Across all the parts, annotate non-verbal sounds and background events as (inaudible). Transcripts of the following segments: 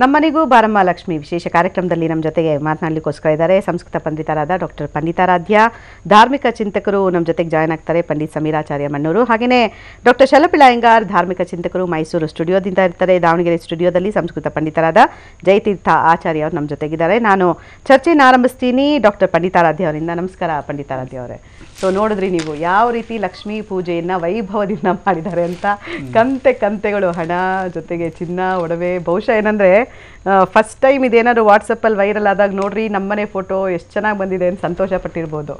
ನಮ್ಮನೆಗೂ ಬಾರಮ್ಮ ಲಕ್ಷ್ಮಿ ವಿಶೇಷ ಕಾರ್ಯಕ್ರಮದಲ್ಲಿ ನಮ್ಮ ಜೊತೆಗೆ ಮಾತನಾಡಲಿಕ್ಕೋಸ್ಕರ ಇದ್ದಾರೆ. ಸಂಸ್ಕೃತ ಪಂಡಿತರಾದ ಡಾಕ್ಟರ್ ಪಂಡಿತಾರಾಧ್ಯ, ಧಾರ್ಮಿಕ ಚಿಂತಕರು ನಮ್ಮ ಜೊತೆಗೆ ಜಾಯ್ನ್ ಆಗ್ತಾರೆ ಪಂಡಿತ್ ಸಮೀರಾಚಾರ್ಯ ಮಣ್ಣೂರು. ಹಾಗೆಯೇ ಡಾಕ್ಟರ್ ಶಲಪಿಳಾಯಂಗಾರ್ ಧಾರ್ಮಿಕ ಚಿಂತಕರು ಮೈಸೂರು ಸ್ಟುಡಿಯೋದಿಂದ ಇರ್ತಾರೆ. ದಾವಣಗೆರೆ ಸ್ಟುಡಿಯೋದಲ್ಲಿ ಸಂಸ್ಕೃತ ಪಂಡಿತರಾದ ಜಯತೀರ್ಥ ಆಚಾರ್ಯ ಅವರು ನಮ್ಮ ಜೊತೆಗಿದ್ದಾರೆ. ನಾನು ಚರ್ಚೆಯನ್ನು ಆರಂಭಿಸ್ತೀನಿ. ಡಾಕ್ಟರ್ ಪಂಡಿತಾರಾಧ್ಯ ಅವರಿಂದ ನಮಸ್ಕಾರ. ಪಂಡಿತಾರಾಧ್ಯ ಅವರೇ. ಸೊ ನೋಡಿದ್ರಿ ನೀವು ಯಾವ ರೀತಿ ಲಕ್ಷ್ಮೀ ಪೂಜೆಯನ್ನ ವೈಭವದಿಂದ ಮಾಡಿದ್ದಾರೆ ಅಂತ. ಕಂತೆ ಕಂತೆಗಳು ಹಣ ಜೊತೆಗೆ ಚಿನ್ನ ಒಡವೆ ಬಹುಶಃ ಏನಂದ್ರೆ ಫಸ್ಟ್ ಟೈಮ್ ಇದೇನಾದ್ರು ವಾಟ್ಸಪ್ಪಲ್ಲಿ ವೈರಲ್ ಆದಾಗ ನೋಡ್ರಿ ನಮ್ಮನೆ ಫೋಟೋ ಎಷ್ಟು ಚೆನ್ನಾಗಿ ಬಂದಿದೆ ಅಂತ ಸಂತೋಷ ಪಟ್ಟಿರ್ಬೋದು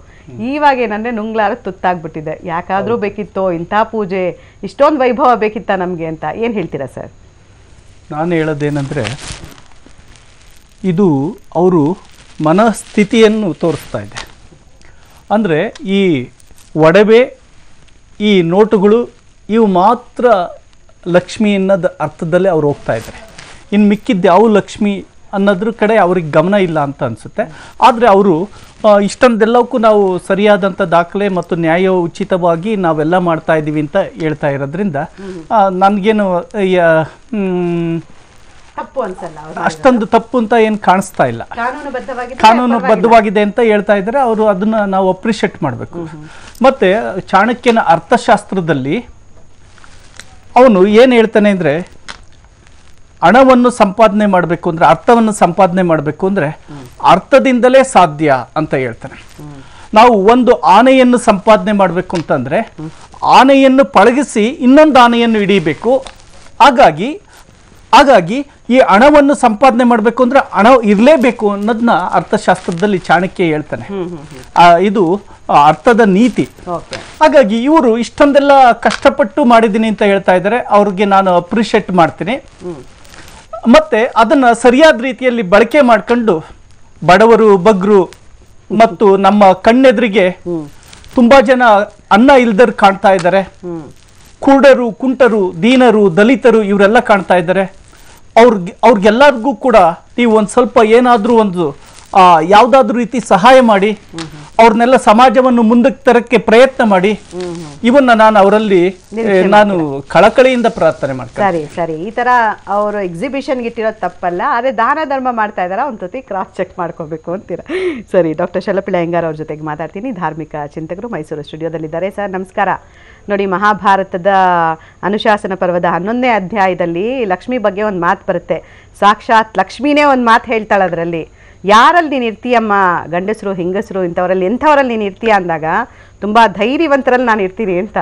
ಇವಾಗ ಏನಂದ್ರೆ ನುಂಗ್ಲಾರ ತುತ್ತಾಗ್ಬಿಟ್ಟಿದೆ. ಯಾಕಾದ್ರೂ ಬೇಕಿತ್ತೋ ಇಂಥ ಪೂಜೆ ಇಷ್ಟೊಂದು ವೈಭವ ಬೇಕಿತ್ತ ನಮಗೆ ಅಂತ ಏನು ಹೇಳ್ತೀರಾ ಸರ್? ನಾನು ಹೇಳೋದೇನೆಂದರೆ ಇದು ಅವರು ಮನಸ್ಥಿತಿಯನ್ನು ತೋರಿಸ್ತಾ ಇದೆ. ಅಂದರೆ ಈ ಒಡವೆ, ಈ ನೋಟುಗಳು ಇವು ಮಾತ್ರ ಲಕ್ಷ್ಮಿ ಅನ್ನೋದು ಅರ್ಥದಲ್ಲೇ ಅವ್ರು ಹೋಗ್ತಾ ಇದ್ದಾರೆ ಇನ್ನು ಮಿಕ್ಕಿದ್ದು ಯಾವ ಲಕ್ಷ್ಮಿ ಅನ್ನೋದ್ರ ಕಡೆ ಅವ್ರಿಗೆ ಗಮನ ಇಲ್ಲ ಅಂತ ಅನಿಸುತ್ತೆ. ಆದರೆ ಅವರು ಇಷ್ಟೊಂದೆಲ್ಲವಕ್ಕೂ ನಾವು ಸರಿಯಾದಂಥ ದಾಖಲೆ ಮತ್ತು ನ್ಯಾಯ ಉಚಿತವಾಗಿ ನಾವೆಲ್ಲ ಮಾಡ್ತಾ ಇದ್ದೀವಿ ಅಂತ ಹೇಳ್ತಾ ಇರೋದ್ರಿಂದ ನನಗೇನು ತಪ್ಪು ಅನ್ಸಲ್ಲ ಅವ್ರು ಅಷ್ಟೊಂದು ತಪ್ಪು ಅಂತ ಏನು ಕಾಣಿಸ್ತಾ ಇಲ್ಲ. ಕಾನೂನುಬದ್ಧವಾಗಿ ಕಾನೂನು ಬದ್ಧವಾಗಿದೆ ಅಂತ ಹೇಳ್ತಾ ಇದ್ದಾರೆ ಅವರು ಅದನ್ನ ನಾವು ಅಪ್ರಿಷಿಯೇಟ್ ಮಾಡಬೇಕು. ಮತ್ತೆ ಚಾಣಕ್ಯನ ಅರ್ಥಶಾಸ್ತ್ರದಲ್ಲಿ ಅವನು ಏನು ಹೇಳ್ತಾನೆ ಅಂದರೆ ಹಣವನ್ನು ಸಂಪಾದನೆ ಮಾಡಬೇಕು ಅಂದರೆ ಅರ್ಥವನ್ನು ಸಂಪಾದನೆ ಮಾಡಬೇಕು ಅಂದರೆ ಅರ್ಥದಿಂದಲೇ ಸಾಧ್ಯ ಅಂತ ಹೇಳ್ತಾನೆ. ನಾವು ಒಂದು ಆನೆಯನ್ನು ಸಂಪಾದನೆ ಮಾಡಬೇಕು ಅಂತಂದರೆ ಆನೆಯನ್ನು ಪಳಗಿಸಿ ಇನ್ನೊಂದು ಆನೆಯನ್ನು ಹಿಡಿಯಬೇಕು ಹಾಗಾಗಿ ಹಾಗಾಗಿ ಈ ಹಣವನ್ನು ಸಂಪಾದನೆ ಮಾಡಬೇಕು ಅಂದ್ರೆ ಹಣ ಇರಲೇಬೇಕು ಅನ್ನೋದನ್ನ ಅರ್ಥಶಾಸ್ತ್ರದಲ್ಲಿ ಚಾಣಕ್ಯ ಹೇಳ್ತಾನೆ. ಇದು ಅರ್ಥದ ನೀತಿ. ಹಾಗಾಗಿ ಇವರು ಇಷ್ಟೊಂದೆಲ್ಲ ಕಷ್ಟಪಟ್ಟು ಮಾಡಿದ್ದೀನಿ ಅಂತ ಹೇಳ್ತಾ ಇದ್ದಾರೆ. ಅವ್ರಿಗೆ ನಾನು ಅಪ್ರಿಷಿಯೇಟ್ ಮಾಡ್ತೀನಿ. ಮತ್ತೆ ಅದನ್ನ ಸರಿಯಾದ ರೀತಿಯಲ್ಲಿ ಬಳಕೆ ಮಾಡ್ಕೊಂಡು ಬಡವರು ಬಗ್ರು ಮತ್ತು ನಮ್ಮ ಕಣ್ಣೆದುರಿಗೆ ತುಂಬಾ ಜನ ಅನ್ನ ಇಲ್ದರ್ ಕಾಣ್ತಾ ಇದ್ದಾರೆ. ಕುರುಡರು ಕುಂಟರು ದೀನರು ದಲಿತರು ಇವರೆಲ್ಲ ಕಾಣ್ತಾ ಇದ್ದಾರೆ. ಅವ್ರಿಗೆ ಅವ್ರಿಗೆಲ್ಲರಿಗೂ ಕೂಡ ನೀವು ಒಂದು ಸ್ವಲ್ಪ ಏನಾದರೂ ಒಂದು ಯಾವುದಾದ್ರೂ ರೀತಿ ಸಹಾಯ ಮಾಡಿ ಅವ್ರನ್ನೆಲ್ಲ ಸಮಾಜವನ್ನು ಮುಂದಕ್ಕೆ ತರಕ್ಕೆ ಪ್ರಯತ್ನ ಮಾಡಿ ಇವನ್ನ ನಾನು ಅವರಲ್ಲಿ ನಾನು ಕಳಕಳಿಯಿಂದ ಪ್ರಾರ್ಥನೆ ಮಾಡ್ತೇನೆ. ಸರಿ ಸರಿ. ಈ ತರ ಅವರು ಎಕ್ಸಿಬಿಷನ್ ಇಟ್ಟಿರೋದು ತಪ್ಪಲ್ಲ ಆದರೆ ದಾನ ಧರ್ಮ ಮಾಡ್ತಾ ಇದಾರ ಒಂದು ಸತಿ ಕ್ರಾಸ್ ಚೆಕ್ ಮಾಡ್ಕೋಬೇಕು ಅಂತೀರ? ಸರಿ ಡಾಕ್ಟರ್ ಶಲಪಿಳ ಹೆಂಗಾರ್ ಅವ್ರ ಜೊತೆಗೆ ಮಾತಾಡ್ತೀನಿ. ಧಾರ್ಮಿಕ ಚಿಂತಕರು ಮೈಸೂರು ಸ್ಟುಡಿಯೋದಲ್ಲಿದ್ದಾರೆ ಸರ್ ನಮಸ್ಕಾರ. ನೋಡಿ, ಮಹಾಭಾರತದ ಅನುಶಾಸನ ಪರ್ವದ ಹನ್ನೊಂದನೇ ಅಧ್ಯಾಯದಲ್ಲಿ ಲಕ್ಷ್ಮಿ ಬಗ್ಗೆ ಒಂದು ಮಾತು ಬರುತ್ತೆ. ಸಾಕ್ಷಾತ್ ಲಕ್ಷ್ಮಿನೇ ಒಂದು ಮಾತು ಹೇಳ್ತಾಳೆ ಅದರಲ್ಲಿ. ಯಾರಲ್ಲಿ ನೀನು ಇರ್ತೀಯಮ್ಮ? ಗಂಡಸರು, ಹೆಂಗಸರು, ಇಂಥವರಲ್ಲಿ ಎಂಥವರಲ್ಲಿ ನೀನು ಇರ್ತೀಯ ಅಂದಾಗ, ತುಂಬ ಧೈರ್ಯವಂತರಲ್ಲಿ ನಾನು ಇರ್ತೀನಿ ಅಂತ.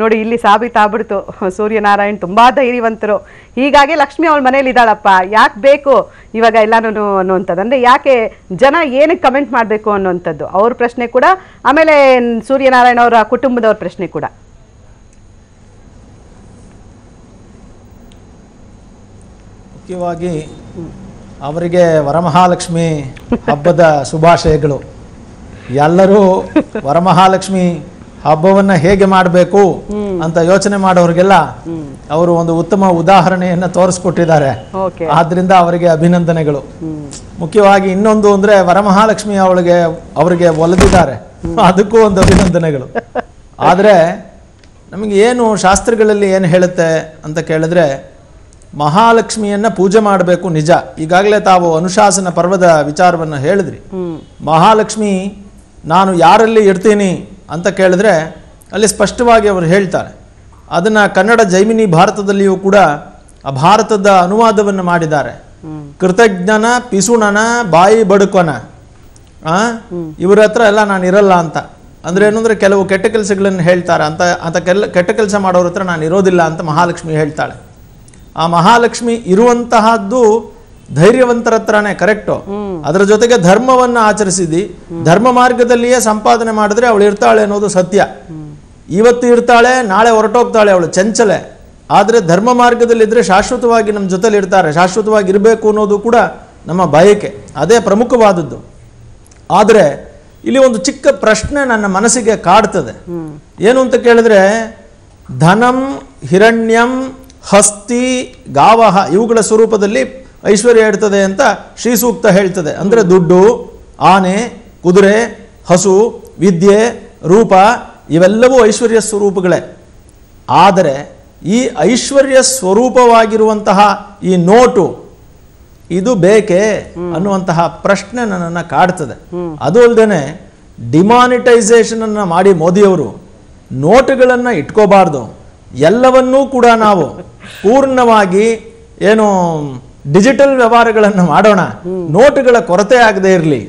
ನೋಡಿ, ಇಲ್ಲಿ ಸಾಬೀತಾಗ್ಬಿಡ್ತು. ಸೂರ್ಯನಾರಾಯಣ್ ತುಂಬ ಧೈರ್ಯವಂತರು. ಹೀಗಾಗಿ ಲಕ್ಷ್ಮಿ ಅವಳ ಮನೇಲಿ ಇದ್ದಾಳಪ್ಪ. ಯಾಕೆ ಬೇಕು ಇವಾಗ ಎಲ್ಲಾನು ಅನ್ನುವಂಥದ್ದು? ಅಂದರೆ ಯಾಕೆ ಜನ ಏನಕ್ಕೆ ಕಮೆಂಟ್ ಮಾಡಬೇಕು ಅನ್ನುವಂಥದ್ದು? ಅವ್ರ ಪ್ರಶ್ನೆ ಕೂಡ, ಆಮೇಲೆ ಸೂರ್ಯನಾರಾಯಣ ಅವರ ಕುಟುಂಬದವ್ರ ಪ್ರಶ್ನೆ ಕೂಡ. ಮುಖ್ಯವಾಗಿ ಅವರಿಗೆ ವರಮಹಾಲಕ್ಷ್ಮಿ ಹಬ್ಬದ ಶುಭಾಶಯಗಳು. ಎಲ್ಲರೂ ವರಮಹಾಲಕ್ಷ್ಮಿ ಹಬ್ಬವನ್ನ ಹೇಗೆ ಮಾಡಬೇಕು ಅಂತ ಯೋಚನೆ ಮಾಡೋರಿಗೆಲ್ಲ ಅವರು ಒಂದು ಉತ್ತಮ ಉದಾಹರಣೆಯನ್ನ ತೋರಿಸ್ಕೊಟ್ಟಿದ್ದಾರೆ. ಆದ್ರಿಂದ ಅವರಿಗೆ ಅಭಿನಂದನೆಗಳು. ಮುಖ್ಯವಾಗಿ ಇನ್ನೊಂದು ಅಂದ್ರೆ ವರಮಹಾಲಕ್ಷ್ಮಿ ಅವಳಿಗೆ ಅವರಿಗೆ ಒಲಿದಿದ್ದಾರೆ. ಅದಕ್ಕೂ ಒಂದು ಅಭಿನಂದನೆಗಳು. ಆದ್ರೆ ನಮಗೆ ಏನು ಶಾಸ್ತ್ರಗಳಲ್ಲಿ ಏನು ಹೇಳುತ್ತೆ ಅಂತ ಕೇಳಿದ್ರೆ ಮಹಾಲಕ್ಷ್ಮಿಯನ್ನ ಪೂಜೆ ಮಾಡಬೇಕು ನಿಜ. ಈಗಾಗಲೇ ತಾವು ಅನುಶಾಸನ ಪರ್ವದ ವಿಚಾರವನ್ನು ಹೇಳಿದ್ರಿ. ಮಹಾಲಕ್ಷ್ಮಿ, ನಾನು ಯಾರಲ್ಲಿ ಇರ್ತೀನಿ ಅಂತ ಕೇಳಿದ್ರೆ ಅಲ್ಲಿ ಸ್ಪಷ್ಟವಾಗಿ ಅವರು ಹೇಳ್ತಾರೆ. ಅದನ್ನ ಕನ್ನಡ ಜೈಮಿನಿ ಭಾರತದಲ್ಲಿಯೂ ಕೂಡ ಆ ಭಾರತದ ಅನುವಾದವನ್ನು ಮಾಡಿದ್ದಾರೆ. ಕೃತಜ್ಞನ, ಪಿಸುಣನ, ಬಾಯಿ ಬಡುಕನ. ಇವರ ಹತ್ರ ಎಲ್ಲ ನಾನು ಇರಲ್ಲ ಅಂತ. ಅಂದ್ರೆ ಏನಂದ್ರೆ ಕೆಲವು ಕೆಟ್ಟ ಕೆಲಸಗಳನ್ನು ಹೇಳ್ತಾರೆ ಅಂತ ಅಂತ ಕೆಲ, ಕೆಟ್ಟ ಕೆಲಸ ಮಾಡೋರ ಹತ್ರ ನಾನು ಇರೋದಿಲ್ಲ ಅಂತ ಮಹಾಲಕ್ಷ್ಮಿ ಹೇಳ್ತಾಳೆ. ಆ ಮಹಾಲಕ್ಷ್ಮಿ ಇರುವಂತಹದ್ದು ಧೈರ್ಯವಂತರ ಹತ್ರನೇ ಕರೆಕ್ಟು ಅದರ ಜೊತೆಗೆ ಧರ್ಮವನ್ನ ಆಚರಿಸಿದಿ. ಧರ್ಮ ಮಾರ್ಗದಲ್ಲಿಯೇ ಸಂಪಾದನೆ ಮಾಡಿದ್ರೆ ಅವಳು ಇರ್ತಾಳೆ ಅನ್ನೋದು ಸತ್ಯ. ಇವತ್ತು ಇರ್ತಾಳೆ ನಾಳೆ ಹೊರಟೋಗ್ತಾಳೆ ಅವಳು ಚಂಚಲೆ. ಆದ್ರೆ ಧರ್ಮ ಮಾರ್ಗದಲ್ಲಿದ್ರೆ ಶಾಶ್ವತವಾಗಿ ನಮ್ಮ ಜೊತೆಲಿ ಇರ್ತಾರೆ ಶಾಶ್ವತವಾಗಿ ಇರಬೇಕು ಅನ್ನೋದು ಕೂಡ ನಮ್ಮ ಬಯಕೆ. ಅದೇ ಪ್ರಮುಖವಾದದ್ದು. ಆದರೆ ಇಲ್ಲಿ ಒಂದು ಚಿಕ್ಕ ಪ್ರಶ್ನೆ ನನ್ನ ಮನಸ್ಸಿಗೆ ಕಾಡ್ತದೆ. ಏನು ಅಂತ ಕೇಳಿದ್ರೆ ಧನಂ ಹಿರಣ್ಯಂ ಹಸ್ತಿ, ಗಾವಹ ಇವುಗಳ ಸ್ವರೂಪದಲ್ಲಿ ಐಶ್ವರ್ಯ ಇರ್ತದೆ ಅಂತ ಶ್ರೀ ಸೂಕ್ತ ಹೇಳ್ತದೆ. ಅಂದರೆ ದುಡ್ಡು, ಆನೆ, ಕುದುರೆ, ಹಸು, ವಿದ್ಯೆ, ರೂಪ ಇವೆಲ್ಲವೂ ಐಶ್ವರ್ಯ ಸ್ವರೂಪಗಳೇ. ಆದರೆ ಈ ಐಶ್ವರ್ಯ ಸ್ವರೂಪವಾಗಿರುವಂತಹ ಈ ನೋಟು ಇದು ಬೇಕೇ ಅನ್ನುವಂತಹ ಪ್ರಶ್ನೆ ನನ್ನನ್ನು ಕಾಡ್ತದೆ. ಅದು ಅಲ್ಲದೆ ಡಿಮಾನಿಟೈಸೇಷನ್ ಅನ್ನ ಮಾಡಿ ಮೋದಿಯವರು ನೋಟುಗಳನ್ನು ಇಟ್ಕೋಬಾರ್ದು. ಎಲ್ಲವನ್ನೂ ಕೂಡ ನಾವು ಪೂರ್ಣವಾಗಿ ಏನು ಡಿಜಿಟಲ್ ವ್ಯವಹಾರಗಳನ್ನು ಮಾಡೋಣ. ನೋಟುಗಳ ಕೊರತೆ ಆಗದೆ ಇರಲಿ.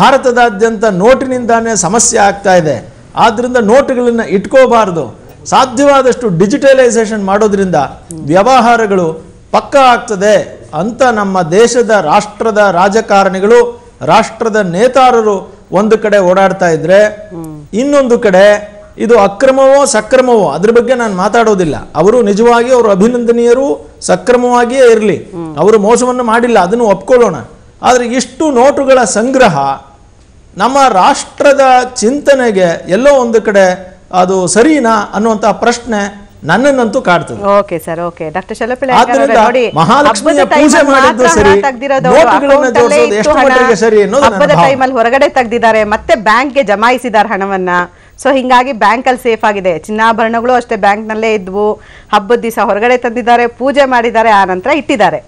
ಭಾರತದಾದ್ಯಂತ ನೋಟಿನಿಂದಾನೇ ಸಮಸ್ಯೆ ಆಗ್ತಾ ಇದೆ. ಆದ್ದರಿಂದ ನೋಟುಗಳನ್ನು ಇಟ್ಕೋಬಾರ್ದು. ಸಾಧ್ಯವಾದಷ್ಟು ಡಿಜಿಟಲೈಸೇಷನ್ ಮಾಡೋದ್ರಿಂದ ವ್ಯವಹಾರಗಳು ಪಕ್ಕ ಆಗ್ತದೆ ಅಂತ ನಮ್ಮ ದೇಶದ ರಾಷ್ಟ್ರದ ರಾಜಕಾರಣಿಗಳು ರಾಷ್ಟ್ರದ ನೇತಾರರು ಒಂದು ಕಡೆ ಓಡಾಡ್ತಾ ಇದ್ರೆ ಇನ್ನೊಂದು ಕಡೆ ಇದು ಅಕ್ರಮವೋ ಸಕ್ರಮವೋ ಅದ್ರ ಬಗ್ಗೆ ನಾನು ಮಾತಾಡೋದಿಲ್ಲ. ಅವರು ನಿಜವಾಗಿ ಅವರು ಅಭಿನಂದನೀಯರು ಸಕ್ರಮವಾಗಿಯೇ ಇರಲಿ. ಅವರು ಮೋಸವನ್ನು ಮಾಡಿಲ್ಲ ಅದನ್ನು ಒಪ್ಕೊಳ್ಳೋಣ. ಆದರೆ ಇಷ್ಟು ನೋಟುಗಳ ಸಂಗ್ರಹ ನಮ್ಮ ರಾಷ್ಟ್ರದ ಚಿಂತನೆಗೆ ಎಲ್ಲೋ ಒಂದು ಕಡೆ ಅದು ಸರಿನಾ ಅನ್ನುವಂಥ ಪ್ರಶ್ನೆ ನನ್ನನ್ನಂತೂ ಕಾಡ್ತದೆ. ಓಕೆ ಸರ್ ಓಕೆ ಡಾಕ್ಟರ್ ಶಲಪಿಳ ನೋಡಿ ಮಹಾಲಕ್ಷ್ಮಿಯ ಹಬ್ಬದ ಪೂಜೆ ಟೈಮಲ್ಲಿ ಮಾಡಿದ್ದು ಸರಿ, ಹಣ ನೋಟುಗಳನ್ನ ಜೋಡಿಸೋದು ಎಷ್ಟು ಹಣ. ಮಟ್ಟಿಗೆ ಸರಿ ಅನ್ನೋದು ನನ್ನ ಹಬ್ಬದ ಭಾವ. ಟೈಮಲ್ಲಿ ಹೊರಗಡೆ ತೆಗ್ದಿದ್ದಾರೆ ಮತ್ತೆ ಬ್ಯಾಂಕ್ಗೆ ಜಮಾಯಿಸಿದ್ದಾರೆ ಹಣವನ್ನ. ಸೊ ಹಿಂಗಾಗಿ ಬ್ಯಾಂಕಲ್ಲಿ ಸೇಫ್ ಆಗಿದೆ. ಚಿನ್ನಾಭರಣಗಳು ಅಷ್ಟೇ ಬ್ಯಾಂಕ್ನಲ್ಲೇ ಇದ್ವು. ಹಬ್ಬದ ದಿವಸ ಹೊರಗಡೆ ತಂದಿದ್ದಾರೆ, ಪೂಜೆ ಮಾಡಿದ್ದಾರೆ, ಆ ನಂತರ ಇಟ್ಟಿದ್ದಾರೆ.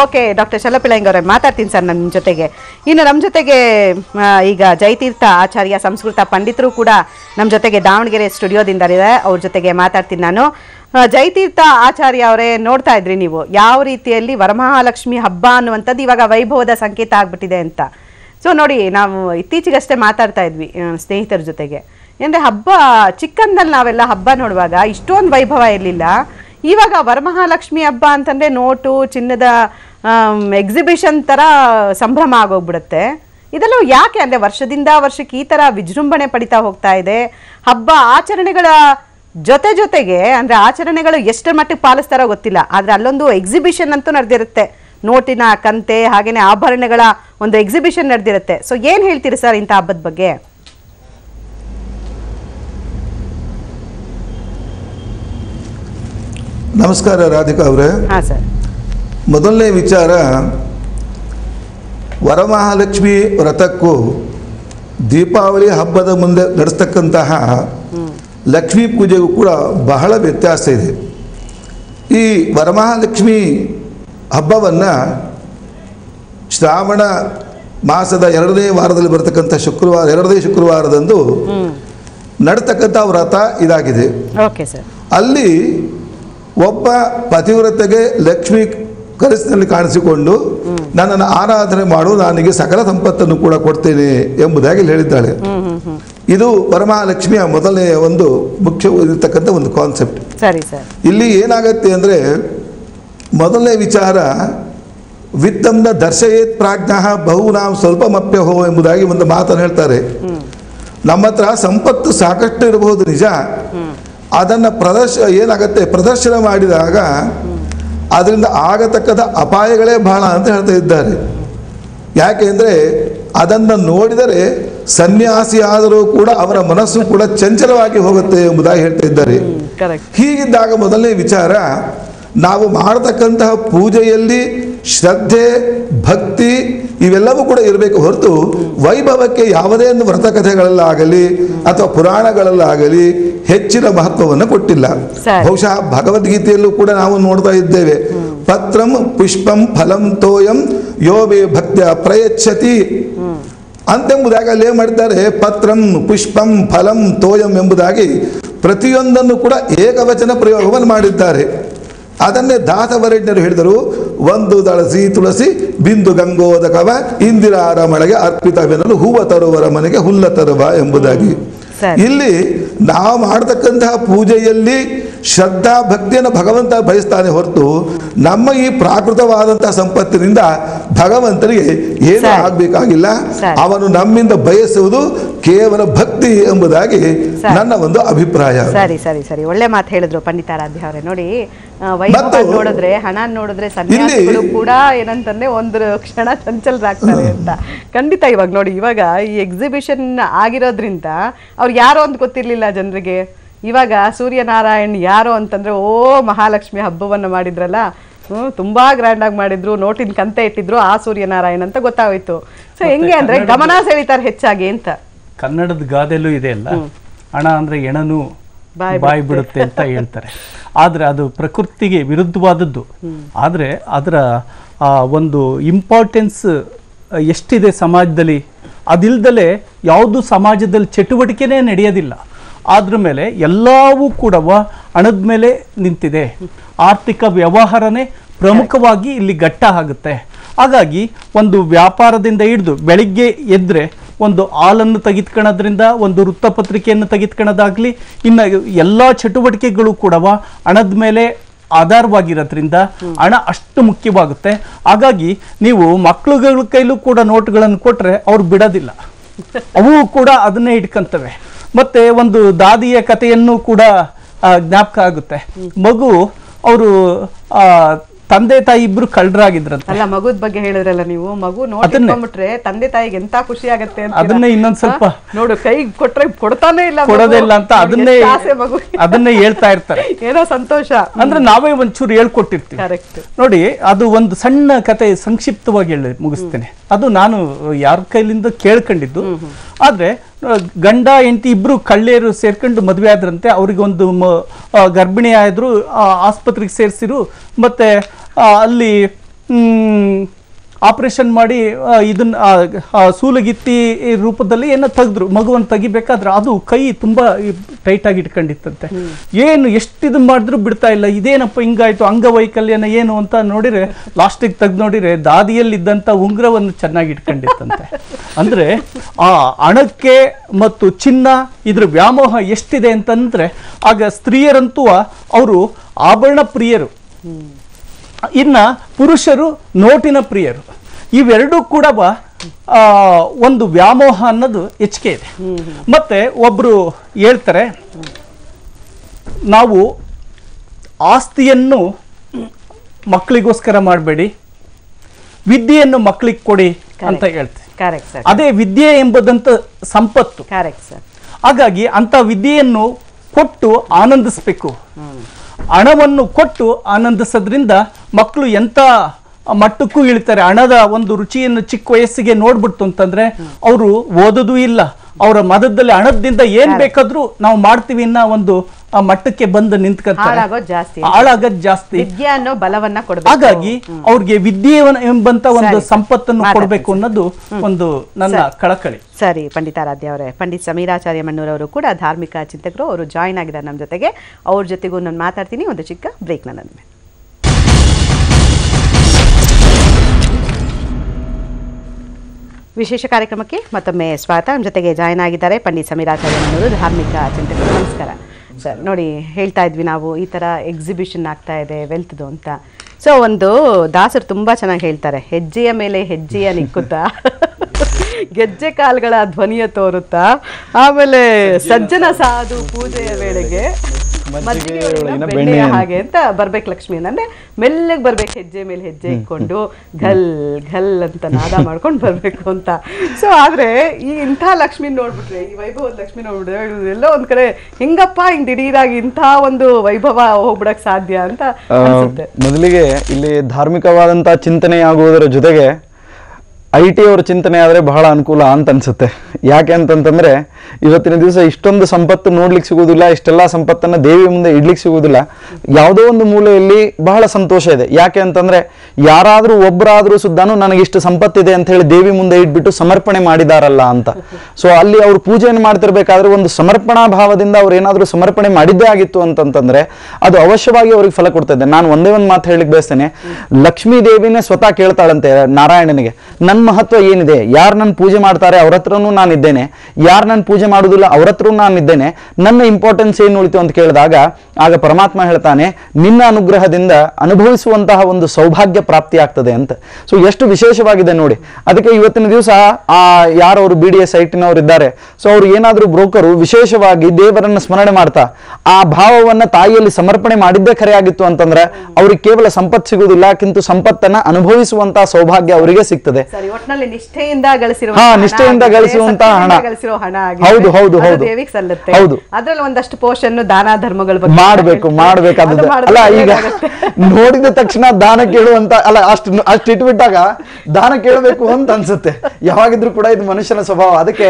ಓಕೆ, ಡಾಕ್ಟರ್ ಶಲಪಿಳಂಗವ್ರೆ ಮಾತಾಡ್ತೀನಿ ಸರ್ ನನ್ನ ಜೊತೆಗೆ. ಇನ್ನು ನಮ್ಮ ಜೊತೆಗೆ ಈಗ ಜಯತೀರ್ಥ ಆಚಾರ್ಯ ಸಂಸ್ಕೃತ ಪಂಡಿತರು ಕೂಡ ನಮ್ಮ ಜೊತೆಗೆ ದಾವಣಗೆರೆ ಸ್ಟುಡಿಯೋದಿಂದರಿದೆ. ಅವ್ರ ಜೊತೆಗೆ ಮಾತಾಡ್ತೀನಿ ನಾನು. ಜಯತೀರ್ಥ ಆಚಾರ್ಯ ಅವರೇ, ನೋಡ್ತಾ ಇದ್ರಿ ನೀವು, ಯಾವ ರೀತಿಯಲ್ಲಿ ವರಮಹಾಲಕ್ಷ್ಮಿ ಹಬ್ಬ ಅನ್ನುವಂಥದ್ದು ಇವಾಗ ವೈಭವದ ಸಂಕೇತ ಆಗ್ಬಿಟ್ಟಿದೆ ಅಂತ. ಸೊ ನೋಡಿ, ನಾವು ಇತ್ತೀಚೆಗಷ್ಟೇ ಮಾತಾಡ್ತಾ ಇದ್ವಿ ಸ್ನೇಹಿತರ ಜೊತೆಗೆ. ಅಂದರೆ ಹಬ್ಬ ಚಿಕ್ಕಂದಲ್ಲಿ ನಾವೆಲ್ಲ ಹಬ್ಬ ನೋಡುವಾಗ ಇಷ್ಟೊಂದು ವೈಭವ ಇರಲಿಲ್ಲ. ಇವಾಗ ವರಮಹಾಲಕ್ಷ್ಮಿ ಹಬ್ಬ ಅಂತಂದ್ರೆ ನೋಟು, ಚಿನ್ನದ ಎಕ್ಸಿಬಿಷನ್ ತರ ಸಂಭ್ರಮ ಆಗೋಗ್ಬಿಡುತ್ತೆ. ಇದೆಲ್ಲ ಯಾಕೆ ಅಂದ್ರೆ ವರ್ಷದಿಂದ ವರ್ಷಕ್ಕೆ ಈ ತರ ವಿಜೃಂಭಣೆ ಪಡಿತಾ ಹೋಗ್ತಾ ಇದೆ. ಹಬ್ಬ ಆಚರಣೆಗಳ ಜೊತೆ ಜೊತೆಗೆ ಅಂದ್ರೆ ಆಚರಣೆಗಳು ಎಷ್ಟರ ಮಟ್ಟಿಗೆ ಪಾಲಿಸ್ತಾರೋ ಗೊತ್ತಿಲ್ಲ. ಆದ್ರೆ ಅಲ್ಲೊಂದು ಎಕ್ಸಿಬಿಷನ್ ಅಂತೂ ನಡೆದಿರುತ್ತೆ. ನೋಟಿನ ಕಂತೆ ಹಾಗೆಯೇ ಆಭರಣಗಳ ಒಂದು ಎಕ್ಸಿಬಿಷನ್ ನಡೆದಿರುತ್ತೆ. ಸೊ ಏನು ಹೇಳ್ತೀರಿ ಸರ್ ಇಂಥ ಹಬ್ಬದ ಬಗ್ಗೆ? ನಮಸ್ಕಾರ ರಾಧಿಕಾ ಅವರೇ. ಮೊದಲನೇ ವಿಚಾರ ವರಮಹಾಲಕ್ಷ್ಮಿ ವ್ರತಕ್ಕೂ ದೀಪಾವಳಿ ಹಬ್ಬದ ಮುಂದೆ ನಡೆಸ್ತಕ್ಕಂತಹ ಲಕ್ಷ್ಮೀ ಪೂಜೆಗೂ ಕೂಡ ಬಹಳ ವ್ಯತ್ಯಾಸ ಇದೆ. ಈ ವರಮಹಾಲಕ್ಷ್ಮಿ ಹಬ್ಬವನ್ನು ಶ್ರಾವಣ ಮಾಸದ ಎರಡನೇ ವಾರದಲ್ಲಿ ಬರತಕ್ಕಂಥ ಶುಕ್ರವಾರ ಎರಡನೇ ಶುಕ್ರವಾರದಂದು ನಡತಕ್ಕಂಥ ವ್ರತ ಇದಾಗಿದೆ. ಅಲ್ಲಿ ಒಬ್ಬ ಪತಿವ್ರತೆಗೆ ಲಕ್ಷ್ಮಿ ಕನಸಿನಲ್ಲಿ ಕಾಣಿಸಿಕೊಂಡು ನನ್ನನ್ನು ಆರಾಧನೆ ಮಾಡು ನನಗೆ ಸಕಲ ಸಂಪತ್ತನ್ನು ಕೂಡ ಕೊಡ್ತೇನೆ ಎಂಬುದಾಗಿ ಹೇಳಿದ್ದಾಳೆ. ಇದು ವರಮಹಾಲಕ್ಷ್ಮಿಯ ಮೊದಲನೆಯ ಒಂದು ಮುಖ್ಯವಾಗಿರ್ತಕ್ಕಂಥ ಒಂದು ಕಾನ್ಸೆಪ್ಟ್ ಸರಿ ಇಲ್ಲಿ ಏನಾಗತ್ತೆ ಅಂದರೆ ಮೊದಲನೇ ವಿಚಾರ ವಿತ್ತಂನ ದರ್ಶಯೇತ್ ಪ್ರಾಜ್ಞ ಬಹುನಾಂ ಸ್ವಲ್ಪಮಪ್ಯಹೋ ಎಂಬುದಾಗಿ ಒಂದು ಮಾತನ್ನು ಹೇಳ್ತಾರೆ. ನಮ್ಮ ಹತ್ರ ಸಂಪತ್ತು ಸಾಕಷ್ಟು ಇರಬಹುದು ನಿಜ. ಅದನ್ನು ಪ್ರದರ್ಶ ಏನಾಗತ್ತೆ? ಪ್ರದರ್ಶನ ಮಾಡಿದಾಗ ಅದರಿಂದ ಆಗತಕ್ಕದ ಅಪಾಯಗಳೇ ಬಹಳ ಅಂತ ಹೇಳ್ತಾ ಇದ್ದಾರೆ. ಯಾಕೆ ಅಂದರೆ ಅದನ್ನು ನೋಡಿದರೆ ಸನ್ಯಾಸಿ ಆದರೂ ಕೂಡ ಅವರ ಮನಸ್ಸು ಕೂಡ ಚಂಚಲವಾಗಿ ಹೋಗುತ್ತೆ ಎಂಬುದಾಗಿ ಹೇಳ್ತಾ ಇದ್ದಾರೆ. ಹೀಗಿದ್ದಾಗ ಮೊದಲನೇ ವಿಚಾರ ನಾವು ಮಾಡತಕ್ಕಂತಹ ಪೂಜೆಯಲ್ಲಿ ಶ್ರದ್ಧೆ ಭಕ್ತಿ ಇವೆಲ್ಲವೂ ಕೂಡ ಇರಬೇಕು ಹೊರತು ವೈಭವಕ್ಕೆ ಯಾವುದೇ ಒಂದು ವ್ರತಕಥೆಗಳಲ್ಲಾಗಲಿ ಅಥವಾ ಪುರಾಣಗಳಲ್ಲಾಗಲಿ ಹೆಚ್ಚಿನ ಮಹತ್ವವನ್ನು ಕೊಟ್ಟಿಲ್ಲ. ಬಹುಶಃ ಭಗವದ್ಗೀತೆಯಲ್ಲೂ ಕೂಡ ನಾವು ನೋಡ್ತಾ ಇದ್ದೇವೆ. ಪತ್ರಂ ಪುಷ್ಪಂ ಫಲಂ ತೋಯಂ ಯೋವೇ ಭಕ್ತ್ಯ ಪ್ರಯಚ್ಛತಿ. ಅಂತೆಂಬುದಾಗಿ ಅಲ್ಲಿ ಏನು ಮಾಡಿದ್ದಾರೆ? ಪತ್ರಂ ಪುಷ್ಪಂ ಫಲಂ ತೋಯಂ ಎಂಬುದಾಗಿ ಪ್ರತಿಯೊಂದನ್ನು ಕೂಡ ಏಕವಚನ ಪ್ರಯೋಗವನ್ನು ಮಾಡಿದ್ದಾರೆ. ಅದನ್ನೇ ದಾಸವರೆಣ್ಯರು ಹೇಳಿದರು ಒಂದು ದಳಸಿ ತುಳಸಿ ಬಿಂದು ಗಂಗೋದಕವ ಇಂದಿರಾರ ಮಳೆಗೆ ಅರ್ಪಿತವೆನ್ನಲು ಹೂವ ತರುವರ ಮನೆಗೆ ಹುಲ್ಲ ತರುವ ಎಂಬುದಾಗಿ. ಇಲ್ಲಿ ನಾವು ಮಾಡತಕ್ಕಂತಹ ಪೂಜೆಯಲ್ಲಿ ಶ್ರದ್ಧಾ ಭಕ್ತಿಯನ್ನು ಭಗವಂತ ಬಯಸ್ತಾನೆ ಹೊರತು ನಮ್ಮ ಈ ಪ್ರಾಕೃತವಾದಂತಹ ಸಂಪತ್ತಿನಿಂದ ಭಗವಂತನಿಗೆ ಏನು ಆಗ್ಬೇಕಾಗಿಲ್ಲ. ಅವನು ನಮ್ಮಿಂದ ಬಯಸುವುದು ಕೇವಲ ಭಕ್ತಿ ಎಂಬುದಾಗಿ ನನ್ನ ಒಂದು ಅಭಿಪ್ರಾಯ. ಸರಿ ಸರಿ ಸರಿ. ಒಳ್ಳೆ ಮಾತು ಹೇಳಿದ್ರು ಪಂಡಿತಾರಾಧ್ಯ ಅವರೇ. ನೋಡಿ ವೈಭವ ನೋಡಿದ್ರೆ ಹಣ ನೋಡಿದ್ರೆ ಸನ್ಯಾಸಿಗಳು ಕೂಡ ಏನಂತಂದ್ರೆ ಒಂದು ಕ್ಷಣ ಚಂಚಲರಾಗ್ತಾರೆ ಅಂತ. ಖಂಡಿತ ಇವಾಗ ನೋಡಿ ಇವಾಗ ಈ ಎಕ್ಸಿಬಿಷನ್ ಆಗಿರೋದ್ರಿಂದ ಅವ್ರು ಯಾರು ಅಂತ ಗೊತ್ತಿರ್ಲಿಲ್ಲ ಜನರಿಗೆ. ಇವಾಗ ಸೂರ್ಯನಾರಾಯಣ್ ಯಾರು ಅಂತಂದ್ರೆ ಓ ಮಹಾಲಕ್ಷ್ಮಿ ಹಬ್ಬವನ್ನ ಮಾಡಿದ್ರಲ್ಲ. ಹ್ಮ್ ತುಂಬಾ ಗ್ರ್ಯಾಂಡ್ ಆಗಿ ಮಾಡಿದ್ರು ನೋಟಿನ ಕಂತೆ ಇಟ್ಟಿದ್ರು ಆ ಸೂರ್ಯನಾರಾಯಣ್ ಅಂತ ಗೊತ್ತಾಗೋಯ್ತು. ಸೊ ಹೆಂಗೆ ಅಂದ್ರೆ ಗಮನ ಸೆಳಿತಾರೆ ಹೆಚ್ಚಾಗಿ ಅಂತ. ಕನ್ನಡದ ಗಾದೆಲ್ಲೂ ಇದೆ ಅಲ್ಲ? ಹಣ ಅಂದ್ರೆ ಎಣನು ಬಾಯ್ ಬಿಡುತ್ತೆ. ಅಂತ ಹೇಳ್ತಾರೆ. ಆದರೆ ಅದು ಪ್ರಕೃತಿಗೆ ವಿರುದ್ಧವಾದದ್ದು. ಆದರೆ ಅದರ ಒಂದು ಇಂಪಾರ್ಟೆನ್ಸ್ ಎಷ್ಟಿದೆ ಸಮಾಜದಲ್ಲಿ? ಅದಿಲ್ದಲೆ ಯಾವುದು ಸಮಾಜದಲ್ಲಿ ಚಟುವಟಿಕೆನೇ ನಡೆಯೋದಿಲ್ಲ. ಆದ್ರ ಮೇಲೆ ಎಲ್ಲವೂ ಕೂಡ ಹಣದ ಮೇಲೆ ನಿಂತಿದೆ. ಆರ್ಥಿಕ ವ್ಯವಹಾರನೇ ಪ್ರಮುಖವಾಗಿ ಇಲ್ಲಿ ಘಟ್ಟ ಆಗುತ್ತೆ. ಹಾಗಾಗಿ ಒಂದು ವ್ಯಾಪಾರದಿಂದ ಹಿಡಿದು ಬೆಳಿಗ್ಗೆ ಎದ್ರೆ ಒಂದು ಹಾಲನ್ನು ತೆಗೆದುಕೊಳ್ಳೋದ್ರಿಂದ, ಒಂದು ವೃತ್ತಪತ್ರಿಕೆಯನ್ನು ತೆಗೆದುಕೊಳ್ಳೋದಾಗಲಿ, ಇನ್ನು ಎಲ್ಲ ಚಟುವಟಿಕೆಗಳು ಕೂಡ ಹಣದ ಮೇಲೆ ಆಧಾರವಾಗಿರೋದ್ರಿಂದ ಹಣ ಅಷ್ಟು ಮುಖ್ಯವಾಗುತ್ತೆ. ಹಾಗಾಗಿ ನೀವು ಮಕ್ಕಳುಗಳ ಕೈಲೂ ಕೂಡ ನೋಟ್ಗಳನ್ನು ಕೊಟ್ಟರೆ ಅವ್ರು ಬಿಡೋದಿಲ್ಲ. ಅವು ಕೂಡ ಅದನ್ನೇ ಇಟ್ಕೊಂತವೆ. ಮತ್ತೆ ಒಂದು ದಾದಿಯ ಕಥೆಯನ್ನು ಕೂಡ ಜ್ಞಾಪಕ ಆಗುತ್ತೆ. ಮಗು, ಅವರು ತಂದೆ ತಾಯಿ ಇಬ್ರು ಕಳ್ಳರಾಗಿದ್ರಂತೆ. ಅಲ್ಲ ಮಗುದ್ ಬಗ್ಗೆ ಹೇಳಿದ್ರಲ್ಲ ನೀವು? ಮಗು ನೋಡ್ಬಿಟ್ರೆ. ತಂದೆ ತಾಯಿಗೆ ಎಂತ ಖುಷಿ ಆಗತ್ತೆ ಅದನ್ನೇ ಇನ್ನೊಂದ್ ಸ್ವಲ್ಪ. ನೋಡು ಕೈ ಕೊಟ್ರೆ ಕೊಡ್ತಾನೆ ಇಲ್ಲ ಕೊಡೋದಿಲ್ಲ ಕೊಡೋದೇ ಇಲ್ಲ ಅಂತ ಅದನ್ನೇ ಮಗು. ಅದನ್ನೇ ಹೇಳ್ತಾ ಇರ್ತಾರೆ. (laughs) ಏನೋ ಸಂತೋಷ. ಅಂದ್ರೆ ನಾವೇ ಒಂಚೂರು ಹೇಳ್ಕೊಟ್ಟಿರ್ತೀವಿ. ಕರೆಕ್ಟ್ ನೋಡಿ ಅದು ಒಂದು ಸಣ್ಣ ಕತೆ ಸಂಕ್ಷಿಪ್ತವಾಗಿ ಹೇಳಿ ಮುಗಿಸ್ತೇನೆ. ಅದು ನಾನು ಯಾರ ಕೈಲಿಂದ ಕೇಳ್ಕೊಂಡಿದ್ದು. ಆದ್ರೆ ಗಂಡ ಹೆಂಡತಿ ಇಬ್ರು ಕಳ್ಳೇರು ಸೇರ್ಕೊಂಡು ಮದುವೆ ಆದ್ರಂತೆ ಅವ್ರಿಗೆ ಒಂದು ಗರ್ಭಿಣಿ ಆದ್ರು ಆಸ್ಪತ್ರೆಗೆ ಸೇರಿಸಿರು ಮತ್ತೆ ಅಲ್ಲಿ ಆಪರೇಷನ್ ಮಾಡಿ ಇದನ್ನ ಸೂಲಗಿತ್ತಿ ರೂಪದಲ್ಲಿ ಏನೋ ತೆಗೆದ್ರು ಮಗುವನ್ನು ತೆಗಿಬೇಕಾದ್ರೆ ಅದು ಕೈ ತುಂಬಾ ಟೈಟ್ ಆಗಿ ಇಟ್ಕೊಂಡಿತ್ತಂತೆ. ಏನು ಎಷ್ಟು ಇದನ್ನ ಮಾಡಿದ್ರು ಬಿಡ್ತಾ ಇಲ್ಲ. ಇದೇನಪ್ಪ ಹಿಂಗಾಯ್ತು? ಅಂಗವೈಕಲ್ಯನ ಏನು ಅಂತ ನೋಡಿದ್ರೆ ಲಾಸ್ಟಿಗೆ ತೆಗ್ದು ನೋಡಿದ್ರೆ ದಾದಿಯಲ್ಲಿದ್ದಂಥ ಉಂಗುರವನ್ನು ಚೆನ್ನಾಗಿ ಇಟ್ಕೊಂಡಿತ್ತಂತೆ. (laughs) ಅಂದ್ರೆ ಆ ಹಣಕ್ಕೆ ಮತ್ತು ಚಿನ್ನ ಇದ್ರ ವ್ಯಾಮೋಹ ಎಷ್ಟಿದೆ ಅಂತಂದ್ರೆ ಆಗ ಸ್ತ್ರೀಯರಂತೂ ಅವರು ಆಭರಣ ಪ್ರಿಯರು. ಇನ್ನ ಪುರುಷರು ನೋಟಿನ ಪ್ರಿಯರು. ಇವೆರಡೂ ಕೂಡ ಒಂದು ವ್ಯಾಮೋಹ ಅನ್ನೋದು ಹೆಚ್ಚಿಗೆ ಇದೆ. ಮತ್ತೆ ಒಬ್ರು ಹೇಳ್ತಾರೆ ನಾವು ಆಸ್ತಿಯನ್ನು ಮಕ್ಕಳಿಗೋಸ್ಕರ ಮಾಡಬೇಡಿ ವಿದ್ಯೆಯನ್ನು ಮಕ್ಕಳಿಗೆ ಕೊಡಿ ಅಂತ ಹೇಳ್ತೀವಿ. ಅದೇ ವಿದ್ಯೆ ಎಂಬುದಂತ ಸಂಪತ್ತು. ಹಾಗಾಗಿ ಅಂತ ವಿದ್ಯೆಯನ್ನು ಕೊಟ್ಟು ಆನಂದಿಸ್ಬೇಕು. ಹಣವನ್ನು ಕೊಟ್ಟು ಆನಂದಿಸೋದ್ರಿಂದ ಮಕ್ಕಳು ಎಂಥ ಮಟ್ಟಕ್ಕೂ ಇಳಿತಾರೆ. ಹಣದ ಒಂದು ರುಚಿಯನ್ನು ಚಿಕ್ಕ ವಯಸ್ಸಿಗೆ ನೋಡ್ಬಿಡ್ತು ಅಂತಂದ್ರೆ ಅವರು ಓದೋದು ಇಲ್ಲ. ಅವರ ಮದದಲ್ಲಿ ಹಣದಿಂದ ಏನ್ ಬೇಕಾದ್ರೂ ನಾವು ಮಾಡ್ತೀವಿ ಅನ್ನೋ ಒಂದು ಆ ಮಟ್ಟಕ್ಕೆ ಬಂದು ನಿಂತ್ಕೊಳ್ತಾರೆ ಹಾಳಾಗೋದ್ ಜಾಸ್ತಿ. ಬಲವನ್ನ ಕೊಡ್ಬೇಕು. ಹಾಗಾಗಿ ಅವ್ರಿಗೆ ವಿದ್ಯೆ ಎಂಬಂತ ಒಂದು. ಸಂಪತ್ತನ್ನು ಕೊಡಬೇಕು ಅನ್ನೋದು ಒಂದು ನನ್ನ ಕಳಕಳಿ. ಸರಿ ಪಂಡಿತಾರಾಧ್ಯ ಅವರೇ. ಪಂಡಿತ್ ಸಮೀರಾಚಾರ್ಯ ಮಣ್ಣೂರವರು ಕೂಡ ಧಾರ್ಮಿಕ ಚಿಂತಕರು. ಅವರು ಜಾಯ್ನ್ ಆಗಿದ್ದಾರೆ ನಮ್ಮ ಜೊತೆಗೆ. ಅವ್ರ ಜೊತೆಗೂ ನಾನು ಮಾತಾಡ್ತೀನಿ. ಒಂದು ಚಿಕ್ಕ ಬ್ರೇಕ್ ನನ್ನ ವಿಶೇಷ ಕಾರ್ಯಕ್ರಮಕ್ಕೆ ಮತ್ತೊಮ್ಮೆ ಸ್ವಾಗತ. ನಮ್ಮ ಜೊತೆಗೆ ಜಾಯ್ನ್ ಆಗಿದ್ದಾರೆ ಪಂಡಿತ್ ಸಮೀರಾಚಾರ್ಯ ಮಣ್ಣೂರು ಧಾರ್ಮಿಕ ಚಿಂತಕರು. ನಮಸ್ಕಾರ. ಸರ್ ನೋಡಿ ಹೇಳ್ತಾ ಇದ್ವಿ ನಾವು ಈ ಥರ ಎಕ್ಸಿಬಿಷನ್ ಆಗ್ತಾ ಇದೆ ವೆಲ್ತ್ದು ಅಂತ. ಸೊ ಒಂದು ದಾಸರು ತುಂಬ ಚೆನ್ನಾಗಿ ಹೇಳ್ತಾರೆ ಹೆಜ್ಜೆಯ ಮೇಲೆ ಹೆಜ್ಜೆಯ ನಿಕ್ಕುತ್ತಾ? (laughs) ಗೆಜ್ಜೆ ಕಾಲ್ಗಳ ಧ್ವನಿಯ ತೋರುತ್ತಾ? ಆಮೇಲೆ ಸಜ್ಜನ ಸಾಧು ಪೂಜೆಯ ವೇಳೆಗೆ. ಮಜ್ಜಿಗೆ ಒಳಗಿನ ಹಾಗೆ ಅಂತ ಬರ್ಬೇಕು ಲಕ್ಷ್ಮಿ ಅಂದ್ರೆ ಮೆಲ್ಲಗೆ ಬರ್ಬೇಕು ಹೆಜ್ಜೆ ಮೇಲೆ ಹೆಜ್ಜೆ ಇಟ್ಕೊಂಡು ಘಲ್ ಘಲ್ ಅಂತ ನಾದ ಮಾಡ್ಕೊಂಡು ಬರ್ಬೇಕು ಅಂತ. ಸೊ ಆದ್ರೆ ಈ ಇಂಥ ಲಕ್ಷ್ಮಿ ನೋಡ್ಬಿಟ್ರೆ ಈ ವೈಭವದ ಲಕ್ಷ್ಮಿ ನೋಡ್ಬಿಟ್ರೆ ಎಲ್ಲೋ ಒಂದ್ ಕಡೆ ಹೆಂಗಪ್ಪ ಹಿಂಗ್ ದಿಢೀರಾಗಿ ಇಂಥ ಒಂದು ವೈಭವ ಹೋಗ್ಬಿಡಕ್ ಸಾಧ್ಯ ಅಂತ ಮೊದಲಿಗೆ ಇಲ್ಲಿ ಧಾರ್ಮಿಕವಾದಂತ ಚಿಂತನೆ ಆಗುವುದರ ಜೊತೆಗೆ ಐ ಟಿ ಅವ್ರ ಚಿಂತನೆ ಆದರೆ ಬಹಳ ಅನುಕೂಲ ಅಂತ ಅನ್ಸುತ್ತೆ. ಯಾಕೆ ಅಂತಂತಂದ್ರೆ ಇವತ್ತಿನ ದಿವಸ ಇಷ್ಟೊಂದು ಸಂಪತ್ತು ನೋಡ್ಲಿಕ್ಕೆ ಸಿಗುವುದಿಲ್ಲ, ಇಷ್ಟೆಲ್ಲ ಸಂಪತ್ತನ್ನು ದೇವಿ ಮುಂದೆ ಇಡ್ಲಿಕ್ಕೆ ಸಿಗುವುದಿಲ್ಲ. ಯಾವುದೋ ಒಂದು ಮೂಲೆಯಲ್ಲಿ ಬಹಳ ಸಂತೋಷ ಇದೆ. ಯಾಕೆ ಅಂತಂದ್ರೆ ಯಾರಾದರೂ ಒಬ್ಬರಾದರೂ ಸುದ್ದಾನು ನನಗೆ ಇಷ್ಟು ಸಂಪತ್ತಿದೆ ಅಂತ ಹೇಳಿ ದೇವಿ ಮುಂದೆ ಇಟ್ಬಿಟ್ಟು ಸಮರ್ಪಣೆ ಮಾಡಿದಾರಲ್ಲ ಅಂತ. ಸೊ ಅಲ್ಲಿ ಅವರು ಪೂಜೆಯನ್ನು ಮಾಡ್ತಿರ್ಬೇಕಾದ್ರೆ ಒಂದು ಸಮರ್ಪಣಾ ಭಾವದಿಂದ ಅವ್ರು ಏನಾದರೂ ಸಮರ್ಪಣೆ ಮಾಡಿದ್ದೇ ಆಗಿತ್ತು ಅಂತಂದ್ರೆ ಅದು ಅವಶ್ಯವಾಗಿ ಅವ್ರಿಗೆ ಫಲ ಕೊಡ್ತಾ ನಾನು ಒಂದೇ ಒಂದು ಮಾತು ಹೇಳಿಕ್ ಬಯಸ್ತೇನೆ. ಲಕ್ಷ್ಮೀ ದೇವಿನೇ ಸ್ವತಃ ಕೇಳ್ತಾಳಂತೆ ನಾರಾಯಣನಿಗೆ. ನನ್ನ ಮಹತ್ವ ಏನಿದೆ? ಯಾರು ನನ್ನ ಪೂಜೆ ಮಾಡ್ತಾರೆ? ಅವ್ರ ಹತ್ರನೂ ನಾನು ಇದ್ದೇನೆ ಯಾರು ನನ್ನ ಪೂಜೆ ಮಾಡುದಿಲ್ಲ ಅವ್ರ ಹತ್ರ ನಾನಿದ್ದೇನೆ ನನ್ನ ಇಂಪಾರ್ಟೆನ್ಸ್ ಏನು ಉಳಿತು ಅಂತ ಕೇಳಿದಾಗ ಆಗ ಪರಮಾತ್ಮ ಹೇಳ್ತಾನೆ ನಿನ್ನ ಅನುಗ್ರಹದಿಂದ ಅನುಭವಿಸುವಂತಹ ಒಂದು ಸೌಭಾಗ್ಯ ಪ್ರಾಪ್ತಿ ಆಗ್ತದೆ ಅಂತ. ಸೊ ಎಷ್ಟು ವಿಶೇಷವಾಗಿದೆ ನೋಡಿ. ಅದಕ್ಕೆ ಇವತ್ತಿನ ದಿವಸ ಆ ಯಾರವರು ಬಿ ಡಿ ಎಸ್ ಐಟಿನವರು ಇದ್ದಾರೆ ಸೊ ಅವ್ರು ಏನಾದರೂ ಬ್ರೋಕರು ವಿಶೇಷವಾಗಿ ದೇವರನ್ನ ಸ್ಮರಣೆ ಮಾಡ್ತಾ ಆ ಭಾವವನ್ನ ತಾಯಿಯಲ್ಲಿ ಸಮರ್ಪಣೆ ಮಾಡಿದ್ದೇ ಖರೆ ಆಗಿತ್ತು ಅಂತಂದ್ರೆ ಅವ್ರಿಗೆ ಕೇವಲ ಸಂಪತ್ತು ಸಿಗುವುದಿಲ್ಲ ಕಿಂತು ಸಂಪತ್ತನ್ನ ಅನುಭವಿಸುವಂತಹ ಸೌಭಾಗ್ಯ ಅವರಿಗೆ ಸಿಗ್ತದೆ. ನಿಷ್ಠೆಯಿಂದ ಗಳಿಸಿರೋ ಹಾ, ಹಣ ಹೌದು, ಹೌದು, ಹೌದು. ದೇವಿಗೆ ಸಲ್ಲುತ್ತೆ ಹೌದು. ಅದ್ರಲ್ಲಿ ಒಂದಷ್ಟು ಪೋಷನ್ ದಾನ ಧರ್ಮಗಳ ಬಗ್ಗೆ ಮಾಡ್ಬೇಕು ಅದು ಅಲ್ಲ ಈಗ ನೋಡಿದ ತಕ್ಷಣ ದಾನ ಕೇಳುವಂತ ಅಲ್ಲ ಅಷ್ಟು ಅಷ್ಟು ಇಟ್ಬಿಟ್ಟಾಗ ದಾನ ಕೇಳಬೇಕು ಅಂತ ಅನ್ಸುತ್ತೆ. ಯಾವಾಗಿದ್ರು ಕೂಡ ಇದು ಮನುಷ್ಯನ ಸ್ವಭಾವ. ಅದಕ್ಕೆ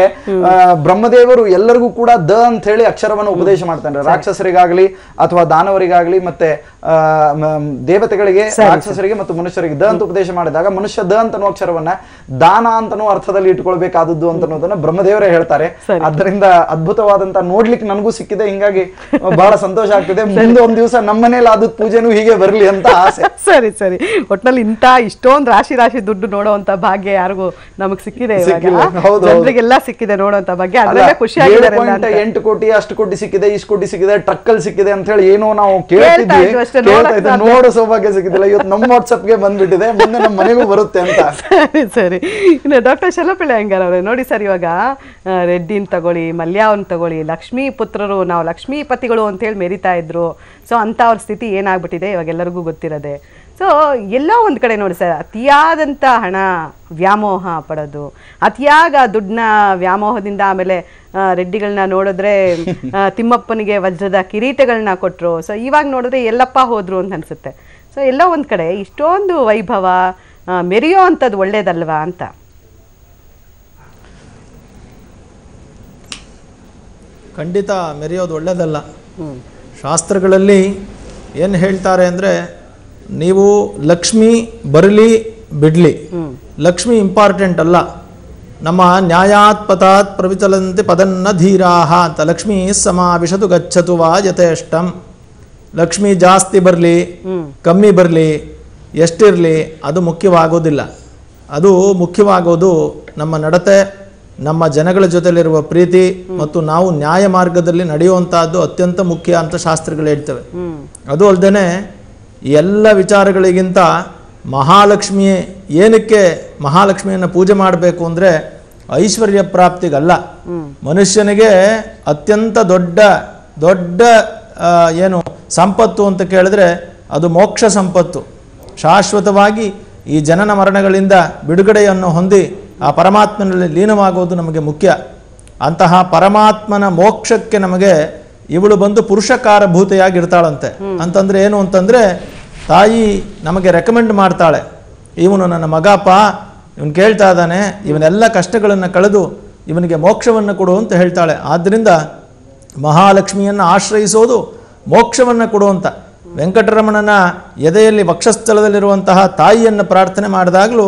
ಬ್ರಹ್ಮದೇವರು ಎಲ್ಲರಿಗೂ ಕೂಡ ದ ಅಂತ ಹೇಳಿ ಅಕ್ಷರವನ್ನು ಉಪದೇಶ ಮಾಡ್ತಾರೆ ರಾಕ್ಷಸರಿಗಾಗ್ಲಿ ಅಥವಾ ದಾನವರಿಗಾಗ್ಲಿ ಮತ್ತೆ ದೇವತೆಗಳಿಗೆ ರಾಕ್ಷಸರಿಗೆ ಮತ್ತು ಮನುಷ್ಯರಿಗೆ ದ ಅಂತ ಉಪದೇಶ ಮಾಡಿದಾಗ ಮನುಷ್ಯ ದ ಅಂತನೋ ಅಕ್ಷರವನ್ನ ದಾನ ಅಂತನೋ ಅರ್ಥದಲ್ಲಿ ಇಟ್ಕೊಳ್ಬೇಕಾದದ್ದು ಅಂತ ಅನ್ನೋದನ್ನ ಬ್ರಹ್ಮದೇವರೇ ಹೇಳ್ತಾರೆ. ಅದರಿಂದ ಅದ್ಭುತವಾದಂತ ನೋಡ್ಲಿಕ್ಕೆ ನನಗೂ ಸಿಕ್ಕಿದೆ. ಹಿಂಗಾಗಿ (laughs) ಬಹಳ ಸಂತೋಷ ಆಗ್ತಿದೆ. ಮುಂದೆ ಒಂದ್ ದಿವಸ ನಮ್ಮನೇಲಿ ಆದ ಪೂಜೆನೂ ಹೀಗೆ ಬರಲಿ ಅಂತ ಆಸೆ. (laughs) ಸರಿ ಸರಿ. ಒಟ್ನಲ್ಲಿ ಇಂತ ಇಷ್ಟೊಂದು ರಾಶಿ ರಾಶಿ ದುಡ್ಡು ನೋಡುವಂತ ಭಾಗ್ಯ ಯಾರಿಗೂ ನಮಗ್ ಸಿಕ್ಕಿದೆ. ಜನರಿಗೆಲ್ಲ ಸಿಕ್ಕಿದೆ ನೋಡುವಂತ ಅದ್ರಲ್ಲೇ ಖುಷಿ ಆಗಿದೆ ಎಂಟು ಕೋಟಿ ಅಷ್ಟು ಕೋಟಿ ಸಿಕ್ಕಿದೆ ಇಷ್ಟು ಕೋಟಿ ಸಿಕ್ಕಿದೆ ಟ್ರಕ್ ಅಲ್ಲಿ ಸಿಕ್ಕಿದೆ ಅಂತ ಹೇಳಿ ಏನೋ ನಾವು ಕೇಳ್ತಾ ಕೇಳ್ತಿದ್ವಿ ನೋಡೋ ಸೌಭಾಗ್ಯ ಸಿಕ್ಕಿದಿಲ್ಲ ಇವತ್ತು ನಮ್ಮ ವಾಟ್ಸಪ್ಗೆ ಬಂದ್ಬಿಟ್ಟಿದೆ. ಮುಂದೆ ನಮ್ಮ ಮನೆಗೂ ಬರುತ್ತೆ ಅಂತ. (laughs) ಸರಿ ಸರಿ. ಇನ್ನು ಡಾಕ್ಟರ್ ಶಲಪಿಳ್ಳ ಹೆಂಗಾರ ಅವರೇ ನೋಡಿ ಸರ್ ಇವಾಗ ರೆಡ್ಡಿ ರೆಡ್ಡಿನ್ ತಗೊಳ್ಳಿ ಮಲ್ಯಾವನ್ನು ತಗೊಳ್ಳಿ, ಲಕ್ಷ್ಮೀ ಪುತ್ರರು, ನಾವು ಲಕ್ಷ್ಮೀಪತಿಗಳು ಅಂತ ಹೇಳಿ ಮೆರಿತಾ ಇದ್ರು. ಸೊ ಅಂತ ಅವ್ರ ಸ್ಥಿತಿ ಏನಾಗ್ಬಿಟ್ಟಿದೆ? ಇವಾಗ ಎಲ್ಲರಿಗೂ ಗೊತ್ತಿರೋದೆ. ಸೊ ಎಲ್ಲೋ ಒಂದು ಕಡೆ ನೋಡಿ ಸರ್, ಅತಿಯಾದಂಥ ಹಣ ವ್ಯಾಮೋಹ ಪಡೋದು. ಅತಿಯಾಗ ದುಡ್ಡನ್ನ ವ್ಯಾಮೋಹದಿಂದ ಆಮೇಲೆ ರೆಡ್ಡಿಗಳನ್ನ ನೋಡಿದ್ರೆ ತಿಮ್ಮಪ್ಪನಿಗೆ ವಜ್ರದ ಕಿರೀಟಗಳನ್ನ ಕೊಟ್ಟರು ಸೊ ಇವಾಗ ನೋಡಿದ್ರೆ ಎಲ್ಲಪ್ಪ ಹೋದ್ರು ಅಂತ ಅನ್ಸುತ್ತೆ. ಸೊ ಎಲ್ಲೋ ಒಂದು ಕಡೆ ಇಷ್ಟೊಂದು ವೈಭವ ಮೆರೆಯೋ ಅಂಥದ್ದು ಒಳ್ಳೇದಲ್ವಾ ಅಂತ. ಖಂಡಿತ ಮೆರೆಯೋದು ಒಳ್ಳೆಯದಲ್ಲ ಶಾಸ್ತ್ರಗಳಲ್ಲಿ ಏನು ಹೇಳ್ತಾರೆ ಅಂದರೆ ನೀವು ಲಕ್ಷ್ಮಿ ಬರಲಿ ಬಿಡಲಿ. ಲಕ್ಷ್ಮಿ ಇಂಪಾರ್ಟೆಂಟ್ ಅಲ್ಲ. ನಮ್ಮ ನ್ಯಾಯಾತ್ ಪತಾತ್ ಪ್ರವಿಚಲಂತೆ ಪದನ್ನ ಧೀರಾಹ ಅಂತ. ಲಕ್ಷ್ಮಿ ಸಮಾವಿಶತು ಗಚ್ಚತು ವಾ ಯಥೇಷ್ಟಂ. ಲಕ್ಷ್ಮಿ ಜಾಸ್ತಿ ಬರಲಿ ಕಮ್ಮಿ ಬರಲಿ ಎಷ್ಟಿರಲಿ ಅದು ಮುಖ್ಯವಾಗೋದಿಲ್ಲ. ಅದು ಮುಖ್ಯವಾಗೋದು ನಮ್ಮ ನಡತೆ ನಮ್ಮ ಜನಗಳ ಜೊತೆಲಿರುವ ಪ್ರೀತಿ ಮತ್ತು ನಾವು ನ್ಯಾಯ ಮಾರ್ಗದಲ್ಲಿ ನಡೆಯುವಂತಹದ್ದು ಅತ್ಯಂತ ಮುಖ್ಯ ಅಂತ ಶಾಸ್ತ್ರಗಳು ಹೇಳ್ತವೆ. ಅದು ಅಲ್ಲದೆ ಎಲ್ಲ ವಿಚಾರಗಳಿಗಿಂತ ಮಹಾಲಕ್ಷ್ಮಿ ಏನಕ್ಕೆ ಮಹಾಲಕ್ಷ್ಮಿಯನ್ನು ಪೂಜೆ ಮಾಡಬೇಕು ಅಂದರೆ ಐಶ್ವರ್ಯ ಪ್ರಾಪ್ತಿಗಲ್ಲ. ಮನುಷ್ಯನಿಗೆ ಅತ್ಯಂತ ದೊಡ್ಡ ದೊಡ್ಡ ಏನು ಸಂಪತ್ತು ಅಂತ ಕೇಳಿದ್ರೆ ಅದು ಮೋಕ್ಷ ಸಂಪತ್ತು. ಶಾಶ್ವತವಾಗಿ ಈ ಜನನ ಮರಣಗಳಿಂದ ಬಿಡುಗಡೆಯನ್ನು ಹೊಂದಿ ಆ ಪರಮಾತ್ಮನಲ್ಲಿ ಲೀನವಾಗುವುದು ನಮಗೆ ಮುಖ್ಯ. ಅಂತಹ ಪರಮಾತ್ಮನ ಮೋಕ್ಷಕ್ಕೆ ನಮಗೆ ಇವಳು ಬಂದು ಪುರುಷಕಾರಭೂತೆಯಾಗಿರ್ತಾಳಂತೆ ಅಂತಂದರೆ ಏನು ಅಂತಂದರೆ ತಾಯಿ ನಮಗೆ ರೆಕಮೆಂಡ್ ಮಾಡ್ತಾಳೆ. ಇವನು ನನ್ನ ಮಗಪ್ಪ ಇವನು ಕೇಳ್ತಾ ಇದ್ದಾನೆ ಇವನೆಲ್ಲ ಕಷ್ಟಗಳನ್ನು ಕಳೆದು ಇವನಿಗೆ ಮೋಕ್ಷವನ್ನು ಕೊಡು ಅಂತ ಹೇಳ್ತಾಳೆ. ಆದ್ದರಿಂದ ಮಹಾಲಕ್ಷ್ಮಿಯನ್ನು ಆಶ್ರಯಿಸೋದು ಮೋಕ್ಷವನ್ನು ಕೊಡುವಂತ ವೆಂಕಟರಮಣನ ಎದೆಯಲ್ಲಿ ವಕ್ಷಸ್ಥಳದಲ್ಲಿರುವಂತಹ ತಾಯಿಯನ್ನು ಪ್ರಾರ್ಥನೆ ಮಾಡಿದಾಗಲೂ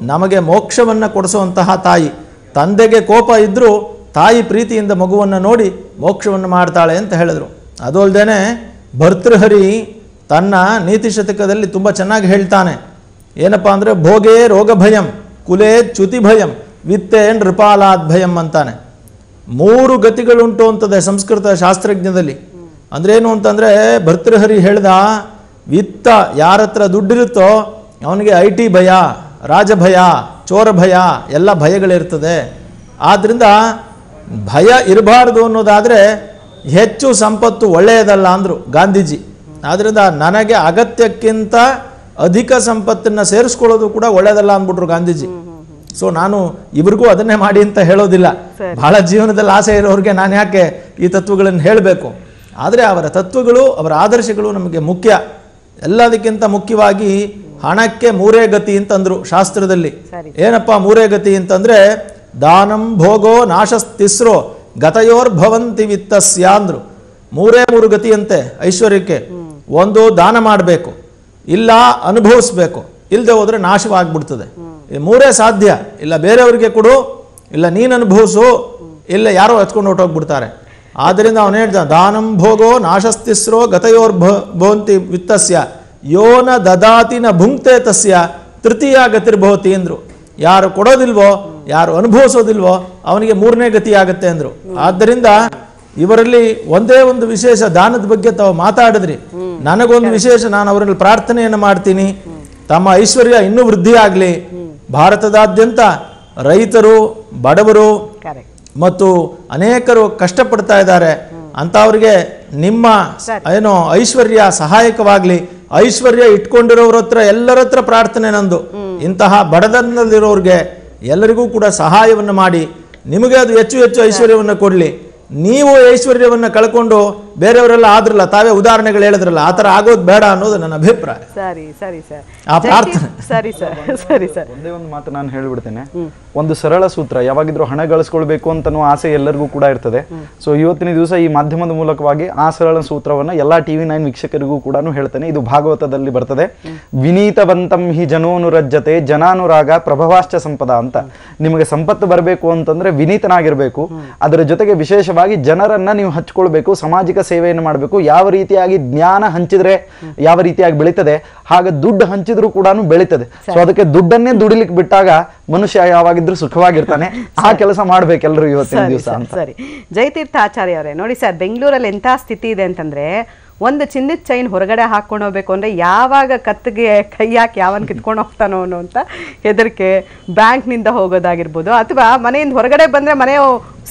ನಮಗೆ ಮೋಕ್ಷವನ್ನು ಕೊಡಿಸುವಂತಹ ತಾಯಿ. ತಂದೆಗೆ ಕೋಪ ಇದ್ದರೂ ತಾಯಿ ಪ್ರೀತಿಯಿಂದ ಮಗುವನ್ನು ನೋಡಿ ಮೋಕ್ಷವನ್ನು ಮಾಡ್ತಾಳೆ ಅಂತ ಹೇಳಿದರು. ಅದು ಅಲ್ಲದೆ ಭರ್ತೃಹರಿ ತನ್ನ ನೀತಿ ಶತಕದಲ್ಲಿ ತುಂಬ ಚೆನ್ನಾಗಿ ಹೇಳ್ತಾನೆ. ಏನಪ್ಪ ಅಂದರೆ ಭೋಗೇ ರೋಗ ಭಯಂ, ಕುಲೇ ಚ್ಯುತಿ ಭಯಂ, ವಿತ್ತೇ ನೃಪಾಲಾದ್ ಭಯಂ ಅಂತಾನೆ. ಮೂರು ಗತಿಗಳುಂಟು ಅಂತದೆ ಸಂಸ್ಕೃತ ಶಾಸ್ತ್ರಜ್ಞದಲ್ಲಿ. ಅಂದ್ರೇನು ಅಂತಂದರೆ ಭರ್ತೃಹರಿ ಹೇಳ್ದ ವಿತ್ತ ಯಾರ ಹತ್ರ ದುಡ್ಡಿರುತ್ತೋ ಅವನಿಗೆ ಐ ಭಯ ರಾಜಭಯ ಚೋರ ಭಯ ಎಲ್ಲ ಭಯಗಳಿರ್ತದೆ. ಆದ್ದರಿಂದ ಭಯ ಇರಬಾರ್ದು ಅನ್ನೋದಾದರೆ ಹೆಚ್ಚು ಸಂಪತ್ತು ಒಳ್ಳೆಯದಲ್ಲ ಅಂದರು ಗಾಂಧೀಜಿ. ಆದ್ದರಿಂದ ನನಗೆ ಅಗತ್ಯಕ್ಕಿಂತ ಅಧಿಕ ಸಂಪತ್ತನ್ನು ಸೇರಿಸ್ಕೊಳ್ಳೋದು ಕೂಡ ಒಳ್ಳೆಯದಲ್ಲ ಅಂದ್ಬಿಟ್ರು ಗಾಂಧೀಜಿ. ಸೊ ನಾನು ಇವ್ರಿಗೂ ಅದನ್ನೇ ಮಾಡಿ ಅಂತ ಹೇಳೋದಿಲ್ಲ. ಬಹಳ ಜೀವನದಲ್ಲಿ ಆಸೆ ಇರೋರಿಗೆ ನಾನು ಯಾಕೆ ಈ ತತ್ವಗಳನ್ನು ಹೇಳಬೇಕು? ಆದರೆ ಅವರ ತತ್ವಗಳು ಅವರ ಆದರ್ಶಗಳು ನಮಗೆ ಮುಖ್ಯ. ಎಲ್ಲದಕ್ಕಿಂತ ಮುಖ್ಯವಾಗಿ ಹಣಕ್ಕೆ ಮೂರೇ ಗತಿ ಅಂತಂದ್ರು ಶಾಸ್ತ್ರದಲ್ಲಿ. ಏನಪ್ಪ ಮೂರೇ ಗತಿ ಅಂತಂದ್ರೆ ದಾನಂ ಭೋಗೋ ನಾಶಸ್ತಿಸ್ರೋ ಗತಯೋರ್ಭವಂತಿ ವಿತ್ತಸ್ಯ ಅಂದ್ರು. ಮೂರೇ ಮೂರು ಗತಿಯಂತೆ ಐಶ್ವರ್ಯಕ್ಕೆ. ಒಂದು ದಾನ ಮಾಡಬೇಕು ಇಲ್ಲ ಅನುಭವಿಸ್ಬೇಕು ಇಲ್ಲದೆ ಹೋದ್ರೆ ನಾಶವಾಗ್ಬಿಡ್ತದೆ. ಮೂರೇ ಸಾಧ್ಯ ಇಲ್ಲ ಬೇರೆಯವರಿಗೆ ಕೊಡು ಇಲ್ಲ ನೀನು ಅನುಭವಿಸು ಇಲ್ಲ ಯಾರೋ ಎತ್ಕೊಂಡು ಹೊಟ್ಟೋಗ್ಬಿಡ್ತಾರೆ ಆದ್ದರಿಂದ ಅವನು ಹೇಳ್ದ ದಾನಂ ಭೋಗೋ ನಾಶಸ್ತಿಸ್ರೋ ಗತಯೋರ್ಭ ಭವಂತಿ ವಿತ್ತಸ್ಯ. ಯೋನ ದದಾತಿನ ಭುಂಕ್ತೆ ತಸ್ಯ ತೃತೀಯ ಗತಿರ್ಭವತಿ ಅಂದರು ಯಾರು ಕೊಡೋದಿಲ್ವೋ ಯಾರು ಅನುಭವಿಸೋದಿಲ್ವೋ ಅವನಿಗೆ ಮೂರನೇ ಗತಿ ಆಗುತ್ತೆ ಅಂದರು ಆದ್ದರಿಂದ ಇವರಲ್ಲಿ ಒಂದೇ ಒಂದು ವಿಶೇಷ ದಾನದ ಬಗ್ಗೆ ತಾವು ಮಾತಾಡಿದ್ರಿ. ನನಗೊಂದು ವಿಶೇಷ ನಾನು ಅವರಲ್ಲಿ ಪ್ರಾರ್ಥನೆಯನ್ನು ಮಾಡ್ತೀನಿ. ತಮ್ಮ ಐಶ್ವರ್ಯ ಇನ್ನೂ ವೃದ್ಧಿ ಆಗಲಿ. ಭಾರತದಾದ್ಯಂತ ರೈತರು ಬಡವರು ಮತ್ತು ಅನೇಕರು ಕಷ್ಟಪಡ್ತಾ ಇದ್ದಾರೆ. ಅಂಥವ್ರಿಗೆ ನಿಮ್ಮ ಏನು ಐಶ್ವರ್ಯ ಸಹಾಯಕವಾಗಲಿ ಐಶ್ವರ್ಯ ಇಟ್ಕೊಂಡಿರೋರ ಹತ್ರ ಎಲ್ಲರ ಹತ್ರ ಪ್ರಾರ್ಥನೆ ನಂದು. ಇಂತಹ ಬಡತನದಲ್ಲಿರೋರಿಗೆ ಎಲ್ಲರಿಗೂ ಕೂಡ ಸಹಾಯವನ್ನು ಮಾಡಿ ನಿಮಗೆ ಅದು ಹೆಚ್ಚು ಹೆಚ್ಚು ಐಶ್ವರ್ಯವನ್ನು ಕೊಡಲಿ. ನೀವು ಐಶ್ವರ್ಯವನ್ನು ಕಳ್ಕೊಂಡು ಬೇರೆಯವರೆಲ್ಲ ಆದ್ರಲ್ಲ ತಾವೇ ಉದಾಹರಣೆಗಳು ಹೇಳಿದ್ರಲ್ಲ ಆ ಥರ ಆಗೋದು ಬೇಡ ಅನ್ನೋದು ನನ್ನ ಅಭಿಪ್ರಾಯ. ಸರಿ ಸರಿ ಸರ್. ಆ ಪ್ರಾರ್ಥನೆ. ಸರಿ ಸರ್. (laughs) ಸರಿ ಸರ್. ಒಂದೇ ಒಂದು ಮಾತು ನಾನು ಹೇಳ್ಬಿಡ್ತೇನೆ. ಒಂದು ಸರಳ ಸೂತ್ರ ಯಾವಾಗಿದ್ರು ಹಣ ಗಳಿಸ್ಕೊಳ್ಬೇಕು ಅನ್ನೋ ಆಸೆ ಎಲ್ಲರಿಗೂ ಕೂಡ ಇರ್ತದೆ. ಸೊ ಇವತ್ತಿನ ದಿವಸ ಈ ಮಾಧ್ಯಮದ ಮೂಲಕವಾಗಿ ಆ ಸರಳ ಸೂತ್ರವನ್ನ ಎಲ್ಲಾ ಟಿವಿ ನೈನ್ ವೀಕ್ಷಕರಿಗೂ ಕೂಡ ಹೇಳ್ತೇನೆ. ಇದು ಭಾಗವತದಲ್ಲಿ ಬರ್ತದೆ. ವಿನೀತವಂತಂ ಹಿ ಜನೋನುರಜ್ಜತೆ ಜನಾನುರಾಗ ಪ್ರಭವಾಶ್ಚ ಸಂಪದ ಅಂತ. ನಿಮಗೆ ಸಂಪತ್ತು ಬರಬೇಕು ಅಂತಂದ್ರೆ ವಿನೀತನಾಗಿರ್ಬೇಕು. ಅದರ ಜೊತೆಗೆ ವಿಶೇಷವಾಗಿ ಜನರನ್ನ ನೀವು ಹಚ್ಕೊಳ್ಬೇಕು ಸಾಮಾಜಿಕ ಸೇವೆಯನ್ನು ಮಾಡಬೇಕು ಯಾವ ರೀತಿಯಾಗಿ ಜ್ಞಾನ ಹಂಚಿದ್ರೆ ಯಾವ ರೀತಿಯಾಗಿ ಬೆಳೀತದೆ ಹಾಗೆ ದುಡ್ಡು ಹಂಚಿದ್ರು ಕೂಡ ಬೆಳೀತದೆ. ಸೊ ಅದಕ್ಕೆ ದುಡ್ಡನ್ನೇ ದುಡಿಲಿಕ್ಕೆ ಬಿಟ್ಟಾಗ ಮನುಷ್ಯ ಯಾವಾಗಿದ್ರೂ ಸುಖವಾಗಿರ್ತಾನೆ. ಆ ಕೆಲಸ ಮಾಡ್ಬೇಕೆಲ್ಲರೂ ಇವತ್ತಿನ ದಿವಸ ಸರ್, ಜಯತೀರ್ಥ ಆಚಾರ್ಯ ಅವರೇ ನೋಡಿ ಸರ್ ಬೆಂಗಳೂರಲ್ಲಿ ಎಂಥ ಸ್ಥಿತಿ ಇದೆ ಅಂತಂದ್ರೆ ಒಂದು ಚಿನ್ನದ ಚೈನ್ ಹೊರಗಡೆ ಹಾಕ್ಕೊಂಡು ಹೋಗ್ಬೇಕು ಅಂದರೆ ಯಾವಾಗ ಕತ್ತಿಗೆ ಕೈ ಹಾಕಿ ಯಾವನ್ ಕಿತ್ಕೊಂಡು ಹೋಗ್ತಾನೋ ಅನ್ನೋ ಅಂತ ಹೆದರಿಕೆ ಬ್ಯಾಂಕ್ನಿಂದ ಹೋಗೋದಾಗಿರ್ಬೋದು ಅಥವಾ ಮನೆಯಿಂದ ಹೊರಗಡೆ ಬಂದರೆ ಮನೆ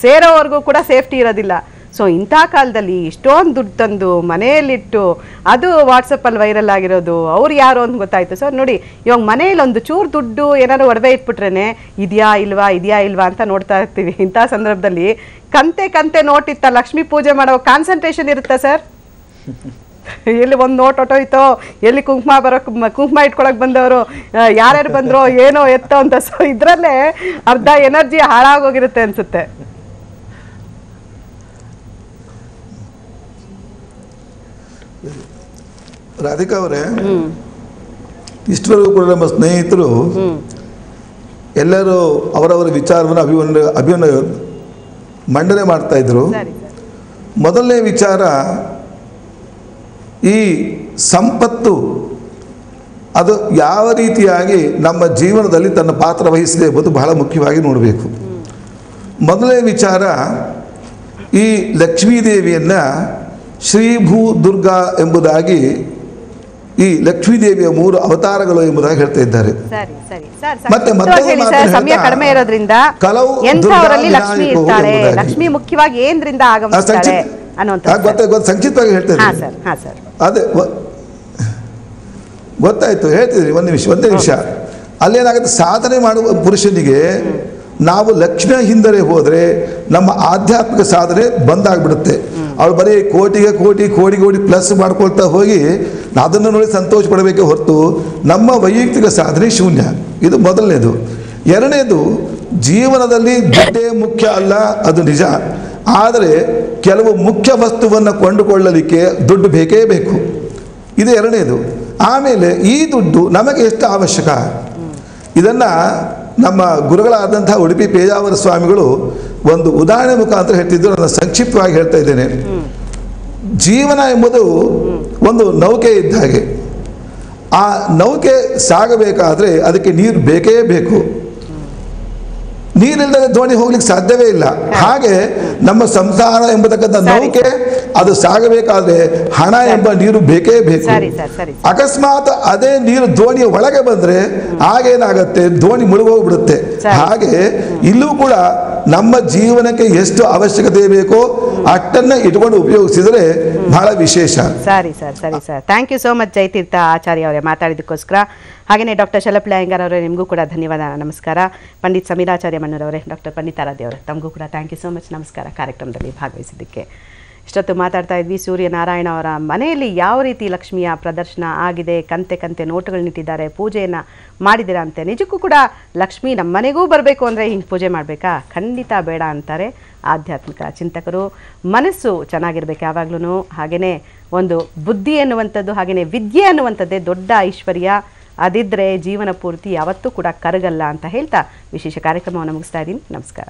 ಸೇರೋವರೆಗೂ ಕೂಡ ಸೇಫ್ಟಿ ಇರೋದಿಲ್ಲ. ಸೊ ಇಂಥ ಕಾಲದಲ್ಲಿ ಇಷ್ಟೊಂದು ದುಡ್ಡು ತಂದು ಮನೆಯಲ್ಲಿಟ್ಟು ಅದು ವಾಟ್ಸಪ್ಪಲ್ಲಿ ವೈರಲ್ ಆಗಿರೋದು ಅವ್ರು ಯಾರು ಅಂತ ಗೊತ್ತಾಯ್ತು. ಸೊ ನೋಡಿ, ಇವಾಗ ಮನೇಲಿ ಒಂದು ಚೂರು ದುಡ್ಡು ಏನಾದ್ರು ಒಡವೆ ಇಟ್ಬಿಟ್ರೇ ಇದೆಯಾ ಇಲ್ವಾ ಇದೆಯಾ ಇಲ್ವಾ ಅಂತ ನೋಡ್ತಾ ಇರ್ತೀವಿ. ಇಂಥ ಸಂದರ್ಭದಲ್ಲಿ ಕಂತೆ ಕಂತೆ ನೋಟ್ ಇತ್ತ ಲಕ್ಷ್ಮೀ ಪೂಜೆ ಮಾಡೋ ಕಾನ್ಸಂಟ್ರೇಷನ್ ಇರುತ್ತಾ ಸರ್ ಎಲ್ಲಿ ಒಂದು ನೋಟ್ ಹೊಟ್ಟೋಯ್ತೋ ಎಲ್ಲಿ ಕುಂಕುಮ ಬರೋಕ್ ಕುಂಕುಮ ಇಟ್ಕೊಳಕ್ ಬಂದವರು ಯಾರ್ಯಾರು ಬಂದ್ರು ಏನೋ ಎತ್ತೋ ಅಂತ ಸೊ ಇದ್ರಲ್ಲೇ ಅರ್ಧ ಎನರ್ಜಿ ಹಾಳಾಗೋಗಿರುತ್ತೆ ಅನ್ಸುತ್ತೆ. ರಾಧಿಕಾ ಅವರೇ ಇಷ್ಟವರೆಗೂ ಕೂಡ ನಮ್ಮ ಸ್ನೇಹಿತರು ಎಲ್ಲರೂ ಅವರವರ ವಿಚಾರವನ್ನು ಅಭಿವನ ಅಭಿವನ ಮಂಡನೆ ಮಾಡ್ತಾ ಇದ್ರು. ಮೊದಲನೇ ವಿಚಾರ ಈ ಸಂಪತ್ತು ಅದು ಯಾವ ರೀತಿಯಾಗಿ ನಮ್ಮ ಜೀವನದಲ್ಲಿ ತನ್ನ ಪಾತ್ರ ವಹಿಸಿದೆ ಎಂಬುದು ಬಹಳ ಮುಖ್ಯವಾಗಿ ನೋಡಬೇಕು. ಮೊದಲನೇ ವಿಚಾರ ಈ ಲಕ್ಷ್ಮೀದೇವಿಯನ್ನು ಶ್ರೀಭೂ ದುರ್ಗಾ ಎಂಬುದಾಗಿ ಈ ಲಕ್ಷ್ಮೀದೇವಿಯ ಮೂರು ಅವತಾರಗಳು ಎಂಬುದಾಗಿ ಹೇಳ್ತಾ ಇದ್ದಾರೆ. ಮತ್ತೆ ಸಮಯ ಕಡಿಮೆ ಇರೋದ್ರಿಂದ ಕಲವು ಲಕ್ಷ್ಮಿ ಮುಖ್ಯವಾಗಿ ಏನ್ರಿಂದ ಆಗಮಿಸ್ತಾಳೆ ಅನ್ನುವಂಥ ಸಂಕ್ಷಿಪ್ತವಾಗಿ ಹೇಳ್ತೇನೆ. ಹಾ ಸರ್ ಹಾ ಸರ್. ಅದೇ ಗೊತ್ತಾಯ್ತು ಹೇಳ್ತಿದ್ರಿ ಒಂದು ನಿಮಿಷ ಒಂದೇ ನಿಮಿಷ. ಅಲ್ಲೇನಾಗುತ್ತೆ? ಸಾಧನೆ ಮಾಡುವ ಪುರುಷನಿಗೆ ನಾವು ಲಕ್ಷ್ಮಿಯ ಹಿಂದರೆ ಹೋದರೆ ನಮ್ಮ ಆಧ್ಯಾತ್ಮಿಕ ಸಾಧನೆ ಬಂದಾಗ್ಬಿಡುತ್ತೆ. ಅವಳು ಬರೀ ಕೋಟಿಗೆ ಕೋಟಿ ಕೋಟಿ ಕೋಟಿ ಪ್ಲಸ್ ಮಾಡ್ಕೊಳ್ತಾ ಹೋಗಿ ಅದನ್ನು ನೋಡಿ ಸಂತೋಷ ಪಡಬೇಕೆ ಹೊರತು ನಮ್ಮ ವೈಯಕ್ತಿಕ ಸಾಧನೆ ಶೂನ್ಯ. ಇದು ಮೊದಲನೇದು. ಎರಡನೇದು ಜೀವನದಲ್ಲಿ ದುಡ್ಡೇ ಮುಖ್ಯ ಅಲ್ಲ ಅದು ನಿಜ. ಆದರೆ ಕೆಲವು ಮುಖ್ಯ ವಸ್ತುವನ್ನು ಕೊಂಡುಕೊಳ್ಳಲಿಕ್ಕೆ ದುಡ್ಡು ಬೇಕೇ ಬೇಕು. ಇದು ಎರಡನೇದು. ಆಮೇಲೆ ಈ ದುಡ್ಡು ನಮಗೆ ಎಷ್ಟು ಅವಶ್ಯಕ? ಇದನ್ನು ನಮ್ಮ ಗುರುಗಳಾದಂಥ ಉಡುಪಿ ಪೇಜಾವರ ಸ್ವಾಮಿಗಳು ಒಂದು ಉದಾಹರಣೆ ಮುಖಾಂತರ ಹೇಳ್ತಿದ್ರು ನಾನು ಸಂಕ್ಷಿಪ್ತವಾಗಿ ಹೇಳ್ತಾ ಇದ್ದೇನೆ. ಜೀವನ ಎಂಬುದು ಒಂದು ನೌಕೆ ಇದ್ದ ಹಾಗೆ. ಆ ನೌಕೆ ಸಾಗಬೇಕಾದ್ರೆ ಅದಕ್ಕೆ ನೀರು ಬೇಕೇ ಬೇಕು. ನೀರಿಲ್ಲದೆ ದೋಣಿ ಹೋಗ್ಲಿಕ್ಕೆ ಸಾಧ್ಯವೇ ಇಲ್ಲ. ಹಾಗೆ ನಮ್ಮ ಸಂಸಾರ ಎಂಬತಕ್ಕಂಥ. ನೌಕೆ ಅದು ಸಾಗಬೇಕಾದ್ರೆ ಹಣ ಎಂಬ ನೀರು ಬೇಕೇ ಬೇಕು. ಅಕಸ್ಮಾತ್ ಅದೇ ನೀರು ದೋಣಿಯ ಒಳಗೆ ಬಂದ್ರೆ ಆಗೇನಾಗತ್ತೆ ದೋಣಿ ಮುಳುಗೋಗ್ಬಿಡುತ್ತೆ. ಹಾಗೆ ಇಲ್ಲೂ ಕೂಡ ನಮ್ಮ ಜೀವನಕ್ಕೆ ಎಷ್ಟು ಅವಶ್ಯಕತೆ ಬೇಕೋ ಅಷ್ಟನ್ನ ಇಟ್ಕೊಂಡು ಉಪಯೋಗಿಸಿದ್ರೆ ಬಹಳ ವಿಶೇಷ. ಸರಿ, ಸರ್ ಸರಿ, sir. Thank you so much Jayatirtha Acharya ಅವರೇ ಮಾತಾಡಿದಕ್ಕೋಸ್ಕರ ಹಾಗೆಯೇ ಡಾಕ್ಟರ್ ಶಲಪ್ ಅಯ್ಯಂಗಾರ್ ಅವರೇ, ನಿಮಗೂ ಕೂಡ ಧನ್ಯವಾದ, ನಮಸ್ಕಾರ. ಪಂಡಿತ್ ಸಮೀರಾಚಾರ್ಯ ಮಣ್ಣೂರವರೇ ಡಾಕ್ಟರ್ ಪಂಡಿತಾರಾಧ್ಯ ಅವರೇ, ತಮಗೂ ಕೂಡ ಥ್ಯಾಂಕ್ ಯು ಸೋ ಮಚ್ ನಮಸ್ಕಾರ ಕಾರ್ಯಕ್ರಮದಲ್ಲಿ ಭಾಗವಹಿಸಿದ್ದಕ್ಕೆ. ಇಷ್ಟೊತ್ತು ಮಾತಾಡ್ತಾ ಇದ್ವಿ, ಸೂರ್ಯನಾರಾಯಣ ಅವರ ಮನೆಯಲ್ಲಿ ಯಾವ ರೀತಿ ಲಕ್ಷ್ಮಿಯ ಪ್ರದರ್ಶನ ಆಗಿದೆ, ಕಂತೆ ಕಂತೆ ನೋಟುಗಳನ್ನಿಟ್ಟಿದ್ದಾರೆ ಪೂಜೆಯನ್ನು ಮಾಡಿದ್ದೀರಾ ಅಂತೆ, ನಿಜಕ್ಕೂ ಕೂಡ ಲಕ್ಷ್ಮಿ ನಮ್ಮ ಮನೆಗೂ ಬರಬೇಕು ಅಂದರೆ ಹಿಂಗೆ ಪೂಜೆ ಮಾಡಬೇಕಾ? ಖಂಡಿತ ಬೇಡ ಅಂತಾರೆ. ಆಧ್ಯಾತ್ಮಿಕ ಚಿಂತಕರು, ಮನಸ್ಸು ಚೆನ್ನಾಗಿರ್ಬೇಕು ಯಾವಾಗ್ಲೂ ಹಾಗೆಯೇ ಒಂದು ಬುದ್ಧಿ ಅನ್ನುವಂಥದ್ದು ಹಾಗೆಯೇ ವಿದ್ಯೆ ಅನ್ನುವಂಥದ್ದೇ ದೊಡ್ಡ ಐಶ್ವರ್ಯ. ಅದಿದ್ದರೆ ಜೀವನ ಪೂರ್ತಿ ಯಾವತ್ತೂ ಕೂಡ ಕರಗಲ್ಲ ಅಂತ ಹೇಳ್ತಾ ವಿಶೇಷ ಕಾರ್ಯಕ್ರಮವನ್ನು ಮುಗಿಸ್ತಾ ಇದ್ದೀನಿ. ನಮಸ್ಕಾರ.